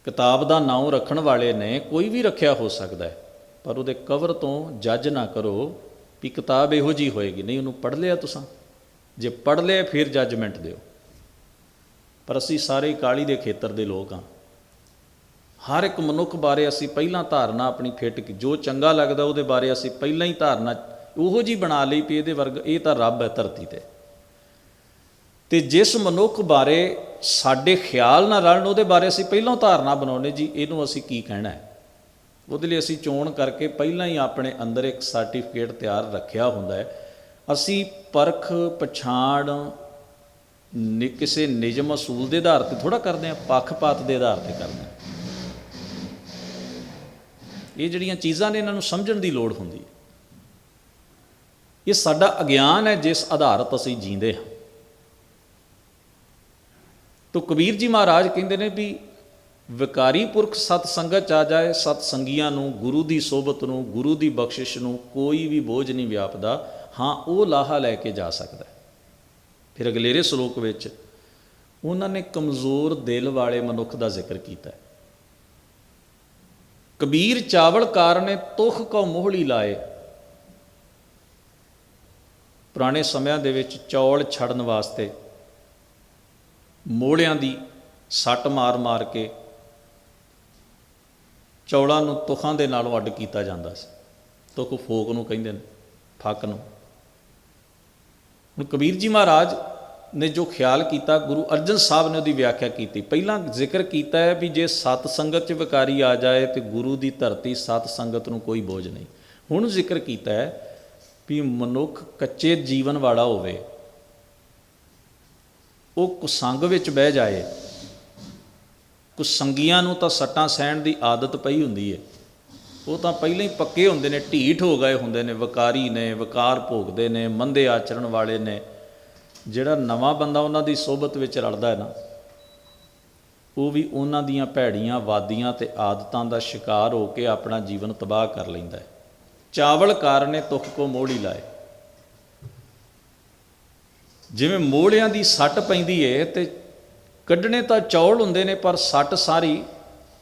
ਕਿਤਾਬ ਦਾ ਨਾਮ ਰੱਖਣ ਵਾਲੇ ਨੇ ਕੋਈ ਵੀ ਰੱਖਿਆ ਹੋ ਸਕਦਾ ਹੈ, ਪਰ ਉਹਦੇ ਕਵਰ ਤੋਂ ਜੱਜ ਨਾ ਕਰੋ ਵੀ ਕਿਤਾਬ ਇਹੋ ਜੀ ਹੋਏਗੀ। ਨਹੀਂ, ਉਹਨੂੰ ਪੜ੍ਹ ਲਿਆ ਤੁਸੀਂ। ਜੇ ਪੜ੍ਹ ਲਿਆ ਫਿਰ ਜੱਜਮੈਂਟ ਦਿਓ। ਪਰ ਅਸੀਂ ਸਾਰੇ ਕਾਲੀ ਦੇ ਖੇਤਰ ਦੇ ਲੋਕ ਹਾਂ। ਹਰ ਇੱਕ ਮਨੁੱਖ ਬਾਰੇ ਅਸੀਂ ਪਹਿਲਾਂ ਧਾਰਨਾ ਆਪਣੀ ਫਿੱਟ ਕੀ, ਜੋ ਚੰਗਾ ਲੱਗਦਾ ਉਹਦੇ ਬਾਰੇ ਅਸੀਂ ਪਹਿਲਾਂ ਹੀ ਧਾਰਨਾ, ਉਹੋ ਜੀ ਬਣਾ ਲਈ ਵੀ ਇਹਦੇ ਵਰਗ, ਇਹ ਤਾਂ ਰੱਬ ਹੈ ਧਰਤੀ ਤੇ। ਤੇ ਜਿਸ ਮਨੁੱਖ ਬਾਰੇ ਸਾਡੇ ਖਿਆਲ ਨਾਲ ਰਲਣ, ਉਹਦੇ ਬਾਰੇ ਅਸੀਂ ਪਹਿਲਾਂ ਧਾਰਨਾ ਬਣਾਉਨੇ ਜੀ, ਇਹਨੂੰ ਅਸੀਂ ਕੀ ਕਹਿਣਾ ਹੈ? ਉਹਦੇ ਲਈ ਅਸੀਂ ਚੋਣ ਕਰਕੇ ਪਹਿਲਾਂ ਹੀ ਆਪਣੇ ਅੰਦਰ ਇੱਕ ਸਰਟੀਫਿਕੇਟ ਤਿਆਰ ਰੱਖਿਆ ਹੁੰਦਾ ਹੈ। ਅਸੀਂ ਪਰਖ, ਪਛਾਣ, ਨਿ, ਕਿਸੇ ਨਿਯਮ ਅਸੂਲ ਦੇ ਆਧਾਰ ਤੇ ਥੋੜਾ ਕਰਦੇ ਆ ਪੱਖਪਾਤ ਦੇ ਆਧਾਰ ਤੇ ਕਰਦੇ ਹਾਂ। ਇਹ ਜਿਹੜੀਆਂ ਚੀਜ਼ਾਂ ਨੇ, ਇਹਨਾਂ ਨੂੰ ਸਮਝਣ ਦੀ ਲੋੜ ਹੁੰਦੀ ਹੈ। ਇਹ ਸਾਡਾ ਅਗਿਆਨ ਹੈ, ਜਿਸ ਆਧਾਰਤ ਅਸੀਂ ਜੀਂਦੇ ਹਾਂ। ਤੋ ਕਬੀਰ ਜੀ ਮਹਾਰਾਜ ਕਹਿੰਦੇ ਨੇ ਵੀ ਵਿਕਾਰੀ ਪੁਰਖ ਸਤ ਸੰਗਤ ਚ ਆ ਜਾਏ, ਸਤ ਸੰਗੀਆਂ ਨੂੰ, ਗੁਰੂ ਦੀ ਸੋਬਤ ਨੂੰ, ਗੁਰੂ ਦੀ ਬਖਸ਼ਿਸ਼ ਨੂੰ ਕੋਈ ਵੀ ਬੋਝ ਨਹੀਂ ਵਿਆਪਦਾ। ਹਾਂ, ਉਹ ਲਾਹਾ ਲੈ ਕੇ ਜਾ ਸਕਦਾ ਫਿਰ ਅਗਲੇਰੇ ਸ਼ਲੋਕ ਵਿੱਚ ਉਹਨਾਂ ਨੇ ਕਮਜ਼ੋਰ ਦਿਲ ਵਾਲੇ ਮਨੁੱਖ ਦਾ ਜ਼ਿਕਰ ਕੀਤਾ ਹੈ। ਕਬੀਰ ਚਾਵਲਕਾਰ ਨੇ ਤੁਖ ਕੋ ਮੋਹਲੀ ਲਾਏ। ਪੁਰਾਣੇ ਸਮਿਆਂ ਦੇ ਵਿੱਚ ਚੌਲ ਛੜਨ ਵਾਸਤੇ ਮੋੜਿਆਂ ਦੀ ਸੱਟ ਮਾਰ-ਮਾਰ ਕੇ ਚੌਲਾਂ ਨੂੰ ਤੁਖਾਂ ਦੇ ਨਾਲੋਂ ਅੱਡ ਕੀਤਾ ਜਾਂਦਾ ਸੀ। ਤੁਖ ਫੋਕ ਨੂੰ ਕਹਿੰਦੇ ਨੇ, ਫੱਕ ਨੂੰ। ਹੁਣ ਕਬੀਰ ਜੀ ਮਹਾਰਾਜ ਨੇ ਜੋ ਖਿਆਲ ਕੀਤਾ, ਗੁਰੂ ਅਰਜਨ ਸਾਹਿਬ ਨੇ ਉਹਦੀ ਵਿਆਖਿਆ ਕੀਤੀ। ਪਹਿਲਾਂ ਜ਼ਿਕਰ ਕੀਤਾ ਹੈ ਵੀ ਜੇ ਸਤ ਸੰਗਤ ਚ ਵਿਕਾਰੀ ਆ ਜਾਏ ਤੇ ਗੁਰੂ ਦੀ ਧਰਤੀ ਸਤ ਸੰਗਤ ਨੂੰ ਕੋਈ ਬੋਝ ਨਹੀਂ। ਹੁਣ ਜ਼ਿਕਰ ਕੀਤਾ ਹੈ ਵੀ ਮਨੁੱਖ ਕੱਚੇ ਜੀਵਨ ਵਾਲਾ ਹੋਵੇ ਉਹ ਕੁਸੰਗ ਵਿੱਚ ਬਹਿ ਜਾਏ ਕੁਸੰਗੀਆਂ ਨੂੰ ਤਾਂ ਸੱਟਾਂ ਸਹਿਣ ਦੀ ਆਦਤ ਪਈ ਹੁੰਦੀ ਹੈ ਉਹ ਤਾਂ ਪਹਿਲਾਂ ਹੀ ਪੱਕੇ ਹੁੰਦੇ ਨੇ, ਢੀਠ ਹੋ ਗਏ ਹੁੰਦੇ ਨੇ, ਵਕਾਰੀ ਨੇ, ਵਕਾਰ ਭੋਗਦੇ ਨੇ, ਮੰਦੇ ਆਚਰਣ ਵਾਲੇ ਨੇ। ਜਿਹੜਾ ਨਵਾਂ ਬੰਦਾ ਉਹਨਾਂ ਦੀ ਸੋਬਤ ਵਿੱਚ ਰਲਦਾ ਹੈ ਨਾ, ਉਹ ਵੀ ਉਹਨਾਂ ਦੀਆਂ ਭੈੜੀਆਂ, ਵਾਦੀਆਂ ਤੇ ਆਦਤਾਂ ਦਾ ਸ਼ਿਕਾਰ ਹੋ ਕੇ ਆਪਣਾ ਜੀਵਨ ਤਬਾਹ ਕਰ ਲੈਂਦਾ ਹੈ ਚਾਵਲ ਕਾਰਨੇ ਤੁਖ ਕੋ ਮੋੜੀ ਲਾਏ। ਜਿਵੇਂ ਮੋੜਿਆਂ ਦੀ ਸੱਟ ਪੈਂਦੀ ਏ ਤੇ ਕੱਢਣੇ ਤਾਂ ਚੌਲ ਹੁੰਦੇ ਨੇ, ਪਰ ਸੱਟ ਸਾਰੀ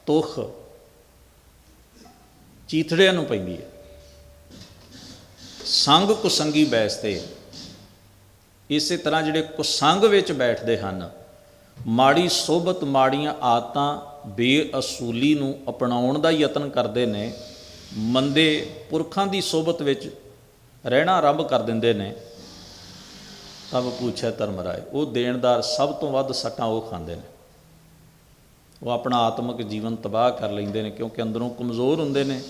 ਤੁਖ ਚੀਥੜਿਆਂ ਨੂੰ ਪੈਂਦੀ ਹੈ ਸੰਗ ਕੁਸੰਗੀ ਬੈਸਤੇ ਇਸੇ ਤਰ੍ਹਾਂ ਜਿਹੜੇ ਕੁਸੰਗ ਵਿੱਚ ਬੈਠਦੇ ਹਨ, ਮਾੜੀ ਸੋਬਤ ਮਾੜੀਆਂ ਆਦਤਾਂ ਬੇਅਸੂਲੀ ਨੂੰ ਅਪਣਾਉਣ ਦਾ ਯਤਨ ਕਰਦੇ ਨੇ, ਮੰਦੇ ਪੁਰਖਾਂ ਦੀ ਸੋਬਤ ਵਿੱਚ ਰਹਿਣਾ ਆਰੰਭ ਕਰ ਦਿੰਦੇ ਨੇ। ਤਬ ਪੁੱਛਿਆ ਧਰਮ ਰਾਏ ਉਹ ਦੇਣਦਾਰ ਸਭ ਤੋਂ ਵੱਧ ਸੱਟਾਂ ਉਹ ਖਾਂਦੇ ਨੇ। ਉਹ ਆਪਣਾ ਆਤਮਿਕ ਜੀਵਨ ਤਬਾਹ ਕਰ ਲੈਂਦੇ ਨੇ ਕਿਉਂਕਿ ਅੰਦਰੋਂ ਕਮਜ਼ੋਰ ਹੁੰਦੇ ਨੇ।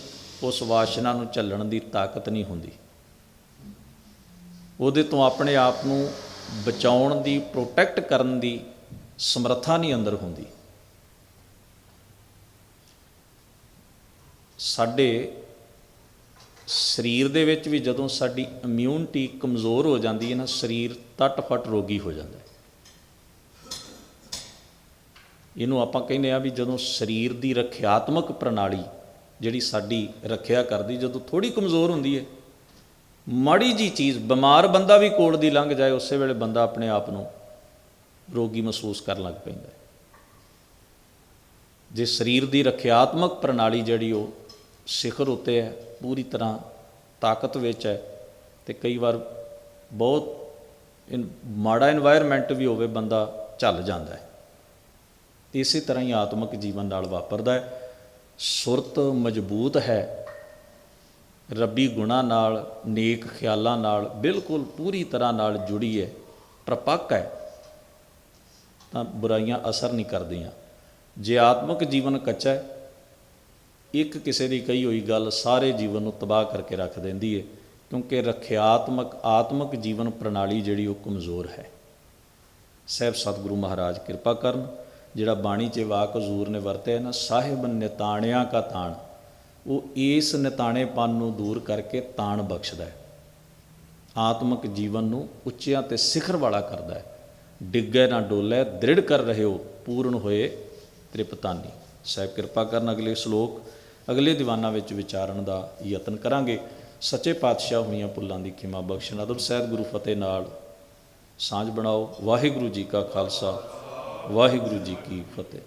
ਉਸ ਵਾਸ਼ਨਾ ਨੂੰ ਝੱਲਣ ਦੀ ਤਾਕਤ ਨਹੀਂ ਹੁੰਦੀ। ਉਹਦੇ ਤੋਂ ਆਪਣੇ ਆਪ ਨੂੰ ਬਚਾਉਣ ਦੀ ਪ੍ਰੋਟੈਕਟ ਕਰਨ ਦੀ ਸਮਰੱਥਾ ਨਹੀਂ ਅੰਦਰ ਹੁੰਦੀ। ਸਾਡੇ ਸਰੀਰ ਦੇ ਵਿੱਚ ਵੀ ਜਦੋਂ ਸਾਡੀ ਇਮਿਊਨਿਟੀ ਕਮਜ਼ੋਰ ਹੋ ਜਾਂਦੀ ਹੈ ਨਾ, ਸਰੀਰ ਤਟ ਫੱਟ ਰੋਗੀ ਹੋ ਜਾਂਦਾ ਹੈ। ਇਹਨੂੰ ਆਪਾਂ ਕਹਿੰਦੇ ਆ ਵੀ ਜਦੋਂ ਸਰੀਰ ਦੀ ਰੱਖਿਆਤਮਕ ਪ੍ਰਣਾਲੀ ਜਿਹੜੀ ਸਾਡੀ ਰੱਖਿਆ ਕਰਦੀ, ਜਦੋਂ ਥੋੜੀ ਕਮਜ਼ੋਰ ਹੁੰਦੀ ਹੈ, ਮਾੜੀ ਜੀ ਚੀਜ਼, ਬਿਮਾਰ ਬੰਦਾ ਵੀ ਕੋਲ ਦੀ ਲੰਘ ਜਾਏ, ਉਸੇ ਵੇਲੇ ਬੰਦਾ ਆਪਣੇ ਆਪ ਨੂੰ ਰੋਗੀ ਮਹਿਸੂਸ ਕਰਨ ਲੱਗ ਪੈਂਦਾ ਜੇ ਸਰੀਰ ਦੀ ਰੱਖਿਆਤਮਕ ਪ੍ਰਣਾਲੀ ਜਿਹੜੀ ਉਹ ਸਿਖਰ ਉੱਤੇ ਹੈ, ਪੂਰੀ ਤਰ੍ਹਾਂ ਤਾਕਤ ਵਿੱਚ ਹੈ ਤੇ ਕਈ ਵਾਰ ਬਹੁਤ ਇਨ, ਮਾੜਾ এনवायरमेंट ਵੀ ਹੋਵੇ ਬੰਦਾ ਝੱਲ ਜਾਂਦਾ ਹੈ। ਇਸੇ ਤਰ੍ਹਾਂ ਹੀ ਆਤਮਿਕ ਜੀਵਨ ਨਾਲ ਵਾਪਰਦਾ ਹੈ। ਸੁਰਤ ਮਜ਼ਬੂਤ ਹੈ। ਰੱਬੀ ਗੁਣਾ ਨਾਲ, ਨੇਕ ਖਿਆਲਾਂ ਨਾਲ ਬਿਲਕੁਲ ਪੂਰੀ ਤਰ੍ਹਾਂ ਨਾਲ ਜੁੜੀ ਹੈ, ਪ੍ਰਪੱਕ ਹੈ, ਤਾਂ ਬੁਰਾਈਆਂ ਅਸਰ ਨਹੀਂ ਕਰਦੀਆਂ। ਜੇ ਆਤਮਿਕ ਜੀਵਨ ਕੱਚਾ ਹੈ ਇੱਕ ਕਿਸੇ ਦੀ ਕਹੀ ਹੋਈ ਗੱਲ ਸਾਰੇ ਜੀਵਨ ਨੂੰ ਤਬਾਹ ਕਰਕੇ ਰੱਖ ਦਿੰਦੀ ਹੈ ਕਿਉਂਕਿ ਰੱਖਿਆਤਮਕ ਆਤਮਿਕ ਜੀਵਨ ਪ੍ਰਣਾਲੀ ਜਿਹੜੀ ਉਹ ਕਮਜ਼ੋਰ ਹੈ। ਸਹਿਬ ਸਤਿਗੁਰੂ ਮਹਾਰਾਜ ਕਿਰਪਾ ਕਰਨ, ਜਿਹੜਾ ਬਾਣੀ 'ਚ ਵਾਕ ਹਜ਼ੂਰ ਨੇ ਵਰਤਿਆ ਨਾ, ਸਾਹਿਬ ਨਿਤਾਣਿਆਂ ਕਾ ਤਾਣ, ਉਹ ਇਸ ਨਿਤਾਣੇਪਨ ਨੂੰ ਦੂਰ ਕਰਕੇ ਤਾਣ ਬਖਸ਼ਦਾ ਹੈ। ਆਤਮਿਕ ਜੀਵਨ ਨੂੰ ਉੱਚਿਆਂ ਤੇ ਸਿਖਰ ਵਾਲਾ ਕਰਦਾ ਹੈ। ਡਿੱਗੇ ਨਾ ਡੋਲੇ, ਦ੍ਰਿੜ ਕਰ ਰਹੇ ਹੋ, ਪੂਰਨ ਹੋਏ ਤ੍ਰਿਪਤਾਨੀ। ਸਾਹਿਬ ਕਿਰਪਾ ਕਰਨ ਅਗਲੇ ਸ਼ਲੋਕ ਅਗਲੇ ਦੀਵਾਨਾਂ ਵਿੱਚ ਵਿਚਾਰਨ ਦਾ ਯਤਨ ਕਰਾਂਗੇ। ਸੱਚੇ ਪਾਤਸ਼ਾਹ ਹੋਈਆਂ ਭੁੱਲਾਂ ਦੀ ਖਿਮਾ ਬਖਸ਼ਣ ਅਦਬ ਸਹਿਤ ਗੁਰੂ ਫਤਿਹ ਨਾਲ। ਸਾਂਝ ਬਣਾਓ। ਵਾਹਿਗੁਰੂ ਜੀ ਕਾ ਖਾਲਸਾ। ਵਾਹਿਗੁਰੂ ਜੀ ਕੀ ਫਤਿਹ।